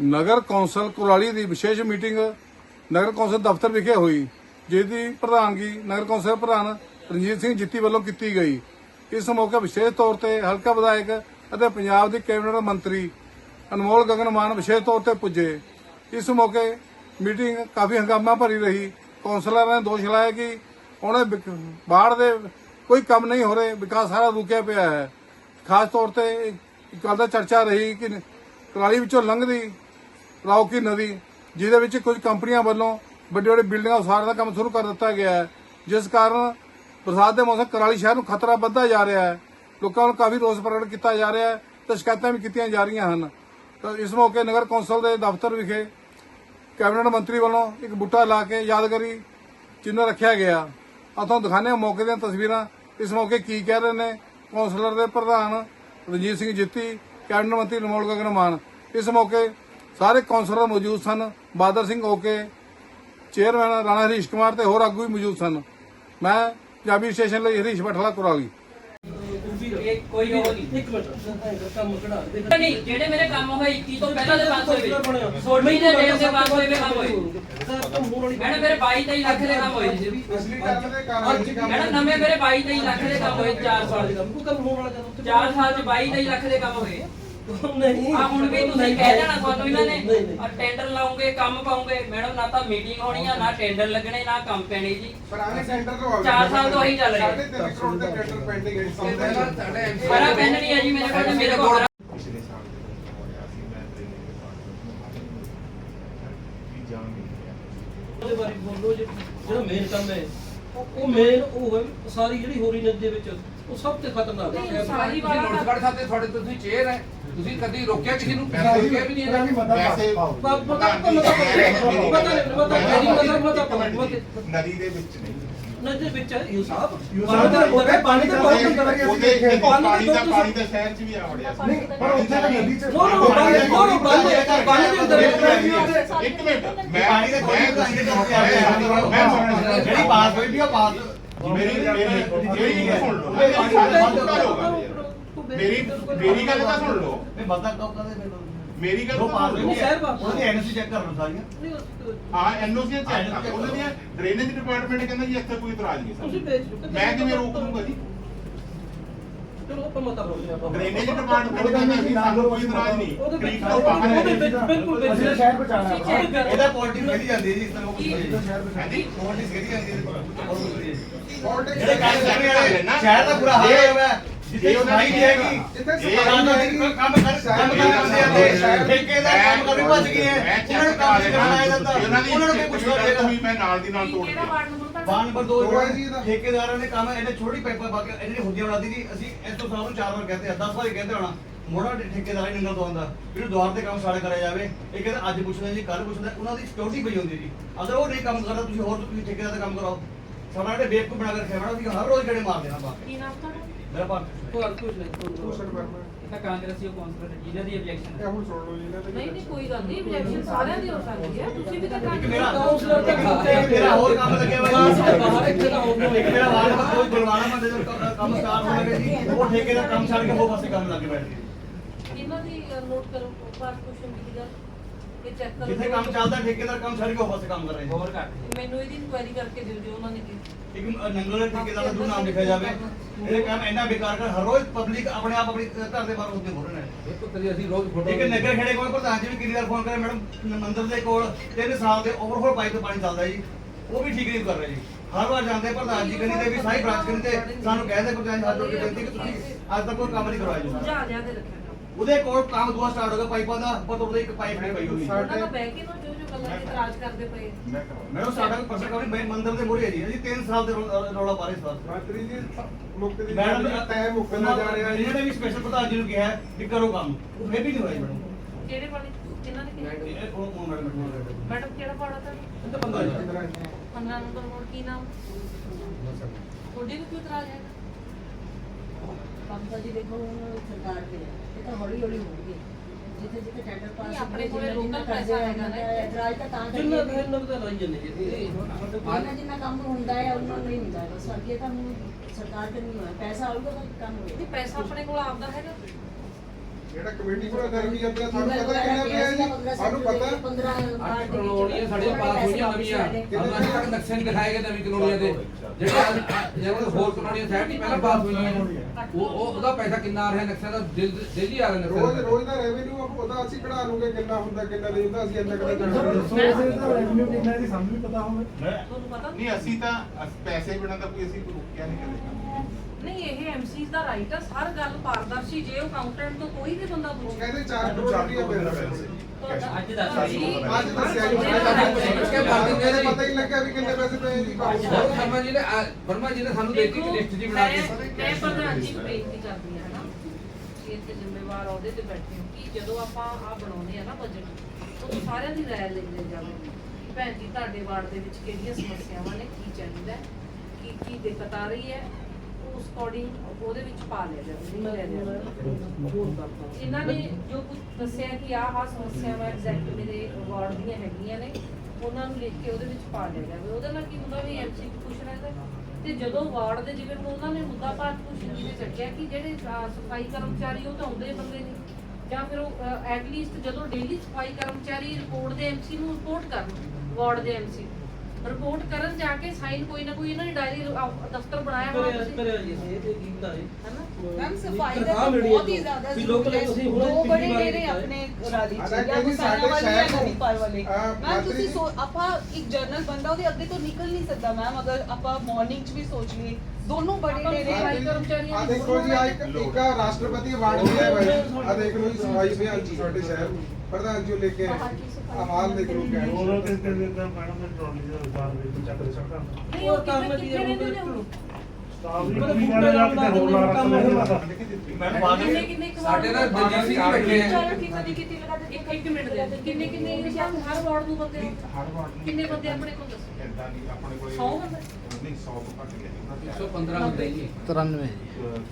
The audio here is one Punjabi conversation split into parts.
ਨਗਰ ਕੌਂਸਲ ਕੁਰਾਲੀ ਦੀ ਵਿਸ਼ੇਸ਼ ਮੀਟਿੰਗ ਨਗਰ ਕੌਂਸਲ ਦਫ਼ਤਰ ਵਿਖੇ ਹੋਈ ਜਿਸ ਦੀ ਪ੍ਰਧਾਨਗੀ ਨਗਰ ਕੌਂਸਲ ਪ੍ਰਧਾਨ ਰਣਜੀਤ ਸਿੰਘ ਜਿੱਤੀ ਵੱਲੋਂ ਕੀਤੀ ਗਈ। ਇਸ ਮੌਕੇ ਵਿਸ਼ੇਸ਼ ਤੌਰ ਤੇ ਹਲਕਾ ਵਿਧਾਇਕ ਅਤੇ ਪੰਜਾਬ ਦੀ ਕੈਬਨਿਟ ਮੰਤਰੀ ਅਨਮੋਲ ਗਗਨ ਮਾਨ ਵਿਸ਼ੇਸ਼ ਤੌਰ ਤੇ ਪੁੱਜੇ। ਇਸ ਮੌਕੇ ਮੀਟਿੰਗ ਕਾਫੀ ਹੰਗਾਮਾ ਭਰੀ ਰਹੀ। ਕੌਂਸਲਰਾਂ ਨੇ ਦੋਸ਼ ਲਾਇਆ ਕਿ ਉਹਨੇ ਬਾੜ ਦੇ ਕੋਈ ਕੰਮ ਨਹੀਂ ਹੋ ਰਹੇ, ਵਿਕਾਸ ਸਾਰਾ ਰੁਕਿਆ ਪਿਆ ਹੈ। ਖਾਸ ਤੌਰ ਤੇ ਇੱਕ ਗੱਲ ਦਾ ਚਰਚਾ ਰਹੀ ਕਿ ਕੁਰਾਲੀ ਵਿੱਚੋਂ ਲੰਘਦੀ ਰੌਕੀ ਨਦੀ ਜਿਹਦੇ ਵਿੱਚ ਕੁਝ ਕੰਪਨੀਆਂ ਵੱਲੋਂ ਵੱਡੇ ਵੱਡੇ ਬਿਲਡਿੰਗਾਂ ਉਸਾਰਨ ਦਾ ਕੰਮ ਸ਼ੁਰੂ ਕਰ ਦਿੱਤਾ ਗਿਆ ਹੈ, ਜਿਸ ਕਾਰਨ ਬਰਸਾਤ ਦੇ ਮੌਸਮ ਕਰਾਲੀ ਸ਼ਹਿਰ ਨੂੰ ਖਤਰਾ ਵੱਧਦਾ ਜਾ ਰਿਹਾ ਹੈ। ਲੋਕਾਂ ਨੂੰ ਕਾਫੀ ਰੋਸ ਪ੍ਰਗਟ ਕੀਤਾ ਜਾ ਰਿਹਾ ਹੈ, ਤੇ ਸ਼ਿਕਾਇਤਾਂ ਵੀ ਕੀਤੀਆਂ ਜਾ ਰਹੀਆਂ ਹਨ। ਇਸ ਮੌਕੇ ਨਗਰ ਕੌਂਸਲ ਦੇ ਦਫ਼ਤਰ ਵਿਖੇ ਕੈਬਨਿਟ ਮੰਤਰੀ ਵੱਲੋਂ ਇੱਕ ਬੂਟਾ ਲਾ ਕੇ ਯਾਦਗਾਰੀ ਚਿੰਨ੍ਹ ਰੱਖਿਆ ਗਿਆ। ਆ ਤੁਹਾਨੂੰ ਦਿਖਾਣੇ ਮੌਕੇ ਦੀਆਂ ਤਸਵੀਰਾਂ। ਇਸ ਮੌਕੇ ਕੀ ਕਹਿ ਰਹੇ ਨੇ ਕੌਂਸਲਰ ਦੇ ਪ੍ਰਧਾਨ ਰਣਜੀਤ ਸਿੰਘ ਜਿੱਤੀ, ਕੈਬਨਿਟ ਮੰਤਰੀ ਅਨਮੋਲ ਗਗਨ ਮਾਨ ਇਸ ਮੌਕੇ ਸਾਰੇ ਕੌਂਸਲਰ ਮੌਜੂਦ ਸਨ ਬਾਦਰ ਸਿੰਘ ਓਕੇ ਚੇਅਰਮੈਨ ਰਾਣਾ ਹਰੀਸ਼ ਕੁਮਾਰ ਤੇ ਹੋਰ ਆਗੂ ਵੀ ਮੌਜੂਦ ਸਨ। ਮੈਂ ਪੰਜਾਬੀ ਸਟੇਸ਼ਨ ਲਈ ਹਰੀਸ਼ ਬਠਲਾ ਕੁਰਾਲੀ ਇਹ ਕੋਈ ਉਹ ਨਹੀਂ। ਇੱਕ ਮਿੰਟ। ਕੰਮ ਕਢਾ ਦੇ ਨਹੀਂ, ਜਿਹੜੇ ਮੇਰੇ ਕੰਮ ਹੋਏ 21 ਤੋਂ ਪਹਿਲਾਂ ਦੇ ਪਾਸ ਹੋਏ। ਸੋਲਮੀ ਦੇ ਟਾਈਮ ਦੇ ਪਾਸ ਹੋਏ ਵੇ ਕੰਮ ਹੋਏ। ਮੈਡਮ, ਮੇਰੇ 22 23 ਲੱਖ ਦੇ ਕੰਮ ਹੋਏ। ਜੀ ਮੈਡਮ, ਨਵੇਂ ਮੇਰੇ 22 23 ਲੱਖ ਦੇ ਕੰਮ ਹੋਏ 4 ਸਾਲ ਦੇ ਤੂੰ ਕੰਮ। ਹੋਣ ਵਾਲਾ ਜਦੋਂ 4 ਸਾਲ ਚ 22 23 ਲੱਖ ਦੇ ਕੰਮ ਹੋਏ। ਨਹੀਂ। ਆ ਹੁਣ ਵੀ ਤੁਸੀਂ ਕਹਿ ਦੇਣਾ ਤੁਹਾਨੂੰ ਇਹਨਾਂ ਨਹੀਂ, ਨੇ ਨਹੀਂ। ਆ ਟੈਂਡਰ ਲਾਉਂਗੇ ਕੰਮ ਪਾਉਂਗੇ। ਮੈਡਮ ਨਾ ਤਾਂ ਮੀਟਿੰਗ ਹੋਣੀ ਆ ਨਾ ਟੈਂਡਰ ਲੱਗਣੇ ਨਾ ਕੰਮ ਪੈਣੇ ਜੀ। ਪੁਰਾਣੇ ਸੈਂਟਰ ਤੋਂ ਆ ਚਾਰ ਸਾਲ ਤੋਂ ਇਹੀ ਚੱਲ ਰਿਹਾ। ਸਾਢੇ ਤਿੰਨ ਕਰੋੜ ਦੇ ਟੈਂਡਰ ਪੈਂਡਿੰਗ ਹੈ ਸਮਝ ਹਰਾ ਪੈਨ ਨਹੀਂ ਆ ਜੀ ਮੇਰੇ ਕੋਲ ਮੇਰੇ ਕੋਲ। ਪਿਛਲੇ ਸਾਲ ਜਦੋਂ ਹੋਇਆ ਸੀ ਮੈਂ ਟ੍ਰੇਨਿੰਗ ਦੇ ਬਾਅਦ ਵੀ ਜਾਣ ਨਹੀਂ ਰਿਹਾ ਉਹਦੇ ਬਾਰੇ ਬੋਲੋ ਜੀ ਜਿਹੜਾ ਮੇਨ ਕੰਮ ਹੈ ਉਹ ਮੇਨ ਉਹ ਹੈ ਵੀ ਸਾਰੀ ਜਿਹੜੀ ਹੋਰੀ ਨਦੀ ਦੇ ਵਿੱਚ ਉਹ ਸਭ ਤੋਂ ਖਤਰਨਾਕ ਹੈ। ਸਾਰੀ ਸਾਹਿਬ ਤੇ ਤੁਹਾਡੇ ਤੁਸੀਂ ਚੇਅਰ ਹੈ। ਤੁਸੀਂ ਕਦੀ ਰੋਕਿਆ ਕਿਸੇ ਨੂੰ? ਰੋਕਿਆ ਵੀ ਨਹੀਂ ਹੈ ਵੈਸੇ ਪਤਾ ਪਤਾ ਪਤਾ ਪਤਾ ਪਤਾ ਪਤਾ ਮੇਰੀ ਮਤਲਬ ਪਤਾ ਪਤਾ ਨਦੀ ਦੇ ਵਿੱਚ ਨਹੀਂ। ਨਦੀ ਦੇ ਵਿੱਚ ਯੂ ਸਾਹਿਬ। ਸਾਹਿਬ ਦਾ ਉਹਦੇ ਪਾਣੀ ਦਾ ਪਾਣੀ ਦਾ ਪਾਣੀ ਦਾ ਸ਼ਹਿਰ ਚ ਵੀ ਆ ਵੜਿਆ ਨਹੀਂ ਪਰ ਉੱਥੇ ਤਾਂ ਨਦੀ ਚ ਨੋ, ਨੋ, ਬੰਦ- ਨੋ, ਨੋ, ਬੰਦ ਹੈ, ਬੰਦ ਦੇ ਅੰਦਰ। ਇੱਕ ਮਿੰਟ ਮੈਂ ਪਾਣੀ ਦੇ ਤੁਸੀਂ ਮੈਂ ਜਿਹੜੀ ਪਾਸ ਹੋਈ ਵੀ ਉਹ ਪਾਸ ਮੇਰੀ ਮੇਰੀ ਗੱਲ ਸੁਣ ਲਓ। ਮੇਰੀ ਮੇਰੀ ਗੱਲ ਤਾਂ ਸੁਣ ਲਓ। ਨਹੀਂ ਮਤਲਬ ਕਬ ਕਦੇ ਫਿਰ ਮੇਰੀ ਗੱਲ ਉਹ ਤਾਂ ਸੁਣ ਲਓ। ਪਾਸ। ਉਹਦੀ ਐਨਸੀ ਚੈੱਕ ਕਰ ਲਓ ਸਾਰੀਆਂ। ਨਹੀਂ, ਉਹ- ਹਾਂ ਐਨਓਸੀ ਚੈੱਕ ਕਰ ਉਹਨਾਂ ਦੀਆਂ ਡਰੇਨੇਜ ਡਿਪਾਰਟਮੈਂਟ ਕਹਿੰਦਾ ਜੀ ਇੱਥੇ ਕੋਈ ਇਤਰਾਜ਼ ਨਹੀਂ ਤੁਸੀਂ ਸਰ ਭੇਜ ਦਿਓ। ਮੈਂ ਕਿਵੇਂ ਰੋਕ ਦੂੰਗਾ ਜੀ? ਚਲੋ ਆਪਾਂ ਮਤਾ ਆਪਾਂ ਡਰੇਨੇਜ ਡਿਪਾਰਟਮੈਂਟ ਕਹਿੰਦਾ ਜੀ ਸਾਨੂੰ ਕੋਈ ਇਤਰਾਜ਼ ਨਹੀਂ। ਕ੍ਰੀਕ ਤੋਂ ਬਾਹਰ ਹੈ। ਬਿਲਕੁਲ ਅਸੀਂ ਸ਼ਹਿਰ ਬਚਾਣਾ ਕਰੋ। ਇਹਦਾ ਪੋਲਿਟਿਕਸ ਵਧੀ ਜਾਂਦੀ ਜੀ ਇਸ ਤਰ੍ਹਾਂ ਕੀ? ਸ਼ਹਿਰ ਹਾਂਜੀ। ਪੋਲਿਟਿਕਸ ਵਧੀ ਜਾਂਦੀ ਹੈ? Politics ਜਿਹੜੇ ਕੰਮ ਕਰਨੇ ਵਾਲੇ ਸ਼ਹਿਰ ਦਾ ਬੁਰਾ ਹਾਲ ਹੋਇਆ ਹੋਇਆ। ਹੈਗੀ ਜਿੱਥੇ ਇਹ ਕੰਮ ਕਰ ਕੰਮ ਕਰ ਕੰਮ ਕਰ ਭੱਜ ਗਏ ਹੈ। ਉਹਨਾਂ ਨੂੰ ਕੰਮ ਨਹੀਂ ਕਰਨਾ ਆਇਆ ਜਾਂਦਾ ਉਹਨਾਂ ਦੀ ਉਹਨਾਂ ਨੂੰ ਕੋਈ ਪੁੱਛਣਾ ਪੁੱਛਣਾ ਨਹੀਂ ਮੈਂ ਨਾਲ ਦੀ ਨਾਲ ਤੋੜ ਕਿਹੜਾ ਦਿੱਤਾ ਵਾਰਡ ਨੰਬਰ ਬਾਣ ਨੰਬਰ 2 ਦੋ ਹੈ ਜੀ ਇਹਦਾ। ਠੇਕੇਦਾਰਾਂ ਨੇ ਕੰਮ ਇਹਨੇ ਛੋਟੀ ਪਾਈਪਾਂ ਪਾ ਕੇ ਇਹਨੇ ਹੁੰਦੀਆਂ ਬਣਾਦੀ ਜੀ। ਅਸੀਂ ਇਸ ਤੋਂ ਸਾਨੂੰ ਚਾਰ ਵਾਰ ਕਹਤੇ ਆ 10 ਵਾਰ ਕਹਿੰਦੇ ਹੋਣਾ ਮੋੜਾ ਠੇਕੇਦਾਰ ਹੀ ਦੁਆਰ ਤੇ ਕੰਮ ਸਟਾਰਟ ਕਰਿਆ ਜਾਵੇ। ਇਹ ਕਹਿੰਦਾ ਅੱਜ ਪੁੱਛਣਾ ਜੀ ਕੱਲ ਪੁੱਛਣਾ ਉਹਨਾਂ ਦੀ ਸਿਕਿਉਰਿਟੀ ਪਈ ਹੁੰਦੀ ਜੀ। ਅਗਰ ਉਹ ਨਹੀਂ ਕੰਮ ਕਰਦਾ ਤੁਸੀਂ ਹੋਰ ਤੁਸੀਂ ਠੇਕੇਦਾਰ ਦਾ ਕੰਮ ਕਰਾਓ। ਸਾਡਾ ਜਿਹੜੇ ਬੇਵਕੂਫ ਬਣਾ ਕੇ ਰੱਖਿਆ ਹੋਣਾ ਵੀ ਹਰ ਰੋਜ਼ ਗੇੜੇ ਮਾਰ ਦੇਣਾ ਬਾਕੀ ਭਾਰਤ ਕੁਝ ਨਹੀਂ ਭੂਸ਼ਣ ਤਾਂ ਕਾਂਗਰਸੀ ਉਹ ਕੌਂਸਲਰ ਜਿਹਨਾਂ ਦੀ objection ਇਹ ਹੈ ਹੁਣ ਸੁਣ ਲਓ ਜੀ ਇਹਨਾਂ ਦੇ ਨਹੀਂ ਨਹੀਂ ਕੋਈ ਗੱਲ ਨਹੀਂ objection ਸਾਰਿਆਂ ਦੀ ਹੋ ਸਕਦੀ ਹੈ। ਤੁਸੀਂ ਵੀ ਤਾਂ ਮੇਰਾ ਕਾਉਂਸਲਰ ਦਾ ਕੰਮ ਇੱਕ ਮੇਰਾ ਹੋਰ ਕੰਮ ਲੱਗਿਆ ਹੋਇਆ ਬਾਹਰ ਜੀ। ਬਾਹਰ ਇੱਥੇ ਤਾਂ ਹੋਰ ਇੱਕ ਮੇਰਾ ਵਾਰਡ ਦਾ ਕੋਈ ਬੁਲਵਾਣਾ ਮੰਦੇ ਦਾ ਕੰਮ ਸਟਾਰਟ ਹੋਣ ਲੱਗੇ ਜੀ ਉਹ ਠੇਕੇਦਾਰ ਕੰਮ ਛੱਡ ਕੇ ਹੋਰ ਪਾਸੇ ਕੰਮ ਲੱਗ ਬੈਠ ਗਏ ਇਹਨਾਂ ਦੀ ਨੋਟ ਕਰੋ ਪਾਸ ਕੁਐਸਚਨ ਦੀ ਗੱਲ ਇਹ ਚੈੱਕ ਕਰੋ ਜਿੱਥੇ ਕੰਮ ਚੱਲਦਾ ਠੇਕੇਦਾਰ ਕੰਮ ਛੱਡ ਕੇ ਹੋਰ ਪਾਸੇ ਕੰਮ ਕਰ ਰਹੇ ਜੀ ਹੋਰ ਘੱਟ ਮੈਨੂੰ ਇਹਦੀ ਇਨਕੁਆਇਰੀ ਕਰਕੇ ਦਿਓ ਜੋ ਉਹਨਾਂ ਨੇ ਕੀਤੀ ਇੱਕ ਨੰਗਲ ਦੇ ਠੇਕੇਦਾਰ ਦਾ ਨਾਮ ਲਿਖਿਆ ਜਾਵੇ। ਇਹਦੇ ਕੰਮ ਇੰਨਾ ਬੇਕਾਰ ਕਰ ਹਰ ਰੋਜ਼ ਪਬਲਿਕ ਆਪਣੇ ਆਪ ਆਪਣੀ ਘਰ ਦੇ ਬਾਹਰ ਉੱਤੇ ਬੋਲ ਰਹੇ ਨੇ। ਦੇਖੋ ਕਦੀ ਅਸੀਂ ਰੋਜ਼ ਫੋਟੋ ਇੱਕ ਨਗਰ ਖੇੜੇ ਕੋਲ ਪ੍ਰਧਾਨ ਜੀ ਵੀ ਕਿੰਨੀ ਵਾਰ ਫੋਨ ਕਰੇ ਮੈਡਮ ਮੰਦਿਰ ਦੇ ਕੋਲ ਤਿੰਨ ਸਾਲ ਦੇ ਓਵਰਫਲੋ ਪਾਈਪ ਤੋਂ ਪਾਣੀ ਚੱਲਦਾ ਜੀ। ਉਹ ਵੀ ਠੀਕ ਨਹੀਂ ਕਰ ਰਹੇ ਜੀ। ਹਰ ਵਾਰ ਜਾਂਦੇ ਪ੍ਰਧਾਨ ਜੀ ਕਹਿੰਦੇ ਵੀ ਸਾਈ ਬ੍ਰਾਂਚ ਕਹਿੰਦੇ ਸਾਨੂੰ ਕਹਿੰਦੇ ਪ੍ਰਧਾਨ ਜੀ ਹੱਥ ਜੋੜ ਕੇ ਬੇਨਤੀ ਕਿ ਤੁਸੀਂ ਅੱਜ ਤੱਕ ਕੋਈ ਕੰਮ ਨਹੀਂ ਕਰਵਾਇਆ ਜੀ। ਜਾ ਜਾ ਕੇ ਰੱਖਿਆ। ਉਹਦੇ ਕੋਲ ਕੰਮ ਦੂਆ ਸਟਾਰਟ ਹੋ ਗਿਆ ਪਾਈਪਾਂ ਦਾ ਪਰ ਉਹਦੇ ਇੱਕ ਪਾਈਪ ਨਹੀਂ ਪਈ ਹੋਈ। ਉਹਨਾਂ ਦਾ ਬਹਿ ਕੇ ਨਾ ਜੋ ਜੋ ਗੱਲਾਂ ਇਤਰਾਜ਼ ਕਰਦੇ ਪਏ। ਮੈਂ ਕਰਾਂਗਾ ਮੈਡਮ ਸਾਡਾ ਕੋਈ ਪਰਸਨ ਕੰਮ ਨਹੀਂ ਮੰਦਿਰ ਦੇ ਮੋਰੇ ਹੈ ਜੀ ਅਸੀਂ 3 ਸਾਲ ਦੇ ਰੌਲਾ ਪਾ ਰਹੇ ਮੰਤਰੀ ਜੀ ਮੁਕਤ ਦੀ ਮੈਡਮ ਤੈ ਮੁੱਕਦਾ ਜਾ ਰਿਹਾ ਜੀ। ਜਿਹਨੇ ਵੀ ਸਪੈਸ਼ਲ ਪ੍ਰਧਾਨ ਜੀ ਨੂੰ ਕਿਹਾ ਵੀ ਕਰੋ ਕੰਮ ਉਹ ਫਿਰ ਵੀ ਨਹੀਂ ਹੋਇਆ ਮੈਡਮ। ਕਿਹੜੇ ਵਾਲੇ? ਕਿਹਨਾਂ ਨੇ ਕਿਹਾ? ਇਹ ਕੋਲ ਕੋਲ ਮੈਡਮ ਮੈਡਮ ਕਿਹੜਾ ਪਾੜਾ ਇਹ ਤਾਂ ਬੰਦਾ ਜੀ। 15 ਨੰਬਰ ਰੋਡ ਕੀ ਨਾਮ? ਤੁਹਾਡੇ ਨੂੰ ਕਿਉਂ ਇਤਰਾਜ਼ ਹੈ? ਕੰਮ ਤਾਂ ਜੀ ਦੇਖੋ ਹੁਣ ਸਰਕਾਰ ਤੇ ਹੈ। ਇਹ ਤਾਂ ਹੌਲੀ ਹੌਲੀ ਹੋਣਗੇ ਜਿੱਥੇ ਜਿੱਥੇ ਟੈਂਡਰ ਪਾਸ ਨਹੀਂ, ਆਪਣੇ ਕੋਲੇ local ਪੈਸਾ ਹੈਗਾ ਨਾ ਇਤਰਾਜ਼ ਤਾਂ ਤਾਂ ਜਿੰਨਾ ਕਰੀਏ। ਇਹਨਾਂ ਦਾ ਲਾਈ ਜਾਂਦੇ ਜੀ। ਜਿੰਨਾ ਜਿੰਨਾ ਕੰਮ ਹੁੰਦਾ ਹੈ ਉਹਨਾਂ ਨੂੰ ਨਹੀਂ ਹੁੰਦਾ ਬਸ ਅੱਗੇ ਤਾਂ ਹੁਣ ਸਰਕਾਰ ਤੇ ਨਹੀਂ ਹੋਇਆ। ਪੈਸਾ ਆਊਗਾ ਤਾਂ ਕੰਮ ਨਹੀਂ ਹੋਏਗਾ ਪੈਸਾ ਆਪਣੇ ਕੋਲ ਆਪਦਾ ਹੈਗਾ। ਜਿਹੜਾ ਕਮੇਟੀ ਕੋਲ ਅਥਾਰਟੀ ਆ ਪਹਿਲਾਂ ਤੁਹਾਨੂੰ ਪਤਾ ਕਿੰਨਾ ਪਿਆ ਜੀ? ਸਾਨੂੰ ਪਤਾ? 15 ਅੱਠ ਕਲੋਨੀਆਂ ਸਾਡੀਆਂ ਪਾਸ ਹੋਈਆਂ ਨਵੀਆਂ। ਸਾਨੂੰ ਅੱਜ ਤੱਕ ਨਕਸ਼ੇ ਨਹੀਂ ਦਿਖਾਏ ਗਏ ਨਵੀਂ ਕਲੋਨੀਆਂ ਦੇ। ਜਿਹੜੇ ਜਿਹੜੇ ਹੋਰ ਕਲੋਨੀਆਂ ਸਾਹਿਬ ਦੀ ਪਹਿਲਾਂ ਪਾਸ ਹੋਈਆਂ ਉਹ ਉਹ ਉਹਦਾ ਪੈਸਾ ਕਿੰਨਾ ਆ ਰਿਹਾ ਨਕਸ਼ੇ ਦਾ? ਡੇਲੀ ਆ ਰਿਹਾ ਨਕਸ਼ੇ ਰੋਜ਼ ਦਾ। ਰੋਜ਼ ਦਾ ਰੈਵਨਿਊ ਉਹਦਾ ਅਸੀਂ ਕਢਾ ਲੂਗੇ ਕਿੰਨਾ ਹੁੰਦਾ ਕਿੰਨਾ ਨਹੀਂ ਹੁੰਦਾ ਅਸੀਂ ਇੰਨਾ ਕਦੇ ਤੁਹਾਨੂੰ ਪਤਾ ਨਹੀਂ ਅਸੀਂ ਤਾਂ ਅਸ- ਪੈਸੇ ਬਿਨਾਂ ਤਾਂ ਕੋਈ ਅਸੀਂ ਰੁਕਿਆ ਨਹੀਂ ਕਦੇ। ਨਹੀਂ ਇਹ ਐਮਸੀਜ਼ ਦਾ ਰਾਈਟ ਆ ਹਰ ਗੱਲ ਪਾਰਦਰਸ਼ੀ ਜੇ ਉਹ ਕਾਊਂਟੈਂਟ ਤੋਂ ਕੋਈ ਵੀ ਬੰਦਾ ਉਹ ਪੁੱਛੇ। ਕਹਿੰਦੇ 4 ਕਰੋੜ ਰੁਪਏ ਮਿਲਦਾ ਅੱਜ ਦੱਸ ਜੀ ਅੱਜ ਦੱਸਿਆ ਜੀ ਪਤਾ ਹੀ ਲੱਗਿਆ ਵੀ ਕਿੰਨੇ ਪੈਸੇ ਪਏ ਜੀ ਹੋਰ ਜੀ ਨੇ ਵਰਮਾ ਜੀ ਨੇ ਸਾਨੂੰ ਦੇਤੀ ਕਿ ਲਿਸਟ ਜੀ ਬਣਾ ਕੇ ਮੈਂ ਪ੍ਰਧਾਨ ਜੀ ਨੂੰ ਬੇਨਤੀ ਕਰਦੀ ਹਾਂ? ਨਾ ਕਿ ਇੱਥੇ ਜ਼ਿੰਮੇਵਾਰ ਅਹੁਦੇ ਤੇ ਬੈਠੇ ਹੋ ਕਿ ਜਦੋਂ ਆਪਾਂ ਆ ਬਣਾਉਂਦੇ ਆ ਨਾ ਬਜਟ ਉਦੋਂ ਸਾਰਿਆਂ ਦੀ ਰਾਏ ਲੈਂਦੇ ਜਾਵੇ ਕਿ ਭੈਣ ਜੀ ਤੁਹਾਡੇ ਵਾਰਡ ਦੇ ਵਿੱਚ ਕਿਹੜੀਆਂ ਸਮੱਸਿਆਵਾਂ ਨੇ ਕੀ ਚਾਹੀਦਾ ਕੀ ਕੀ ਦਿੱਕਤ ਆ ਰਹੀ ਹੈ? ਉਸ ਅਕੋਰਡਿੰਗ ਉਹਦੇ ਵਿੱਚ ਪਾ ਲਿਆ ਜਾਵੇ ਲੈ ਲਿਆ ਇਹਨਾਂ ਨੇ ਜੋ ਕੁਝ ਦੱਸਿਆ ਕਿ ਆਹ ਆਹ ਸਮੱਸਿਆਵਾਂ ਐਗਜ਼ੈਕਟ ਮੇਰੇ ਵਾਰਡ ਦੀਆਂ ਹੈਗੀਆਂ ਨੇ, ਉਹਨਾਂ ਨੂੰ ਲਿਖ ਕੇ ਉਹਦੇ ਵਿੱਚ ਪਾ ਲਿਆ ਜਾਵੇ। ਉਹਦੇ ਨਾਲ ਕੀ ਹੁੰਦਾ ਵੀ ਐਮਸੀ ਖੁਸ਼ ਰਹਿੰਦਾ ਤੇ ਜਦੋਂ ਵਾਰਡ ਦੇ ਜਿਵੇਂ ਉਹਨਾਂ ਨੇ ਮੁੱਦਾ ਭਾਰਤ ਭੂਸ਼ਣ ਜੀ ਚੱਕਿਆ ਕਿ ਜਿਹੜੇ ਸਫ਼ਾਈ ਕਰਮਚਾਰੀ ਉਹ ਤਾਂ ਆਉਂਦੇ ਬੰਦੇ ਨੇ। ਜਾਂ ਫਿਰ ਉਹ ਐਟਲੀਸਟ ਜਦੋਂ ਡੇਲੀ ਸਫ਼ਾਈ ਕਰਮਚਾਰੀ ਰਿਪੋਰਟ ਦੇ ਐਮਸੀ ਨੂੰ ਰਿਪੋਰਟ ਕਰਨ ਵਾਰਡ ਦੇ ਐਮਸੀ ਰਿਪੋਰਟ ਕਰਨ ਜਾ ਕੇ ਸਾਈਨ ਕੋਈ ਨਾ ਕੋਈ ਇਹਨਾਂ ਨੇ ਡਾਇਰੀ ਦਫ਼ਤਰ ਬਣਾਇਆ ਹੋਣਾ ਤੁਸੀਂ। ਕਰਿਆ ਜੀ ਇਹ ਤੇ ਕੀ ਬਤਾਏ ਹੈਨਾ? ਮੈਮ ਸਫ਼ਾਈ ਦਾ ਤਾਂ ਬਹੁਤ ਹੀ ਹੈ ਜ਼ਿਆਦਾ ਵੀ ਲੋਕ ਜ਼ਰੂਰਤ ਹੈ। ਤੁਸੀਂ ਹੁਣ ਦੋ ਬੜੇ ਡੇਰੇ ਕੀਤਾ। ਹੈ। ਆਪਣੇ ਹਾਲਾਂਕਿ ਜਾਂ ਸਾਡੇ ਵਾਲੇ ਸ਼ਹਿਰ ਨੂੰ, ਹਰੀਪਾਲ ਵਾਲੇ। ਮੈਮ ਤੁਸੀਂ ਸੋ ਆਪਾਂ ਇੱਕ ਜਰਨਲ ਬੰਦਾ ਉਹਦੇ ਅੱਗੇ ਤੋਂ ਨਿਕਲ ਨਹੀਂ ਸਕਦਾ ਮੈਮ ਅਗਰ ਆਪਾਂ ਮਾਰਨਿੰਗ ਚ ਵੀ ਸੋਚ ਲਈਏ। ਦੋਨੋਂ ਬੜੇ ਡੇਰੇ ਕਰਮਚਾਰੀਆਂ ਆ ਦੀ ਦੇਖੋ ਜੀ ਆ ਇੱਕ ਰਾਸ਼ਟਰਪਤੀ ਅਵਾਰਡ ਮਿਲਿਆ ਭਾਈ ਆ ਦੇਖ ਲਓ ਜੀ ਸਫ਼ਾਈ ਅਭਿਆਨ ਜੀ ਸਾਡੇ ਸ਼ਹਿਰ ਨੂੰ। ਪ੍ਰਧਾਨ ਜੀ ਉਹ ਲੈ ਕੇ ਆਏ ਆ ਹਾਲ ਦੇਖ ਲਓ ਕਿਆ ਹੈ ਨਹੀਂ ਉਹ ਕੰਮ ਦੀ ਕਿੱਥੇ ਰਹਿੰਦੇ ਨੇ ਉਹ? ਮਤਲਬ ਬੂਟੇ ਲਾਉਂਦਾ ਹੋਰ ਕੰਮ ਹੈ ਮੈਂ ਬਾਅਦ ਕਿੰਨੇ ਵਿੱਚ ਸਾਡੇ ਨਾਲ ਵਾਰਡ ਦਲਜੀਤ ਸਿੰਘ ਬੈਠੇ ਆ ਚਲੋ ਠੀਕ ਹੈ ਜੀ ਕਿਤੇ ਲਗਾ ਦੇ ਇੱਕ ਇੱਕ ਮਿੰਟ ਦੇ ਕਿੰਨੇ ਕਿੰਨੇ ਹਰ ਵਾਰਡ ਨੂੰ ਬੰਦੇ ਹੋ? ਹਰ ਵਾਰ ਨੂੰ ਕਿੰਨੇ ਬੰਦੇ ਆਪਣੇ ਕੋਲ ਦੱਸੋ? ਏਦਾਂ ਨਹੀਂ ਆਪਣੇ ਕੋਲ ਸੌ ਬੰਦੇ? ਨਹੀਂ 100 ਤੋਂ ਘੱਟ ਗਿਆ ਜੀ ਉਹਨਾਂ ਦੇ 115 ਬੰਦੇ ਜੀ।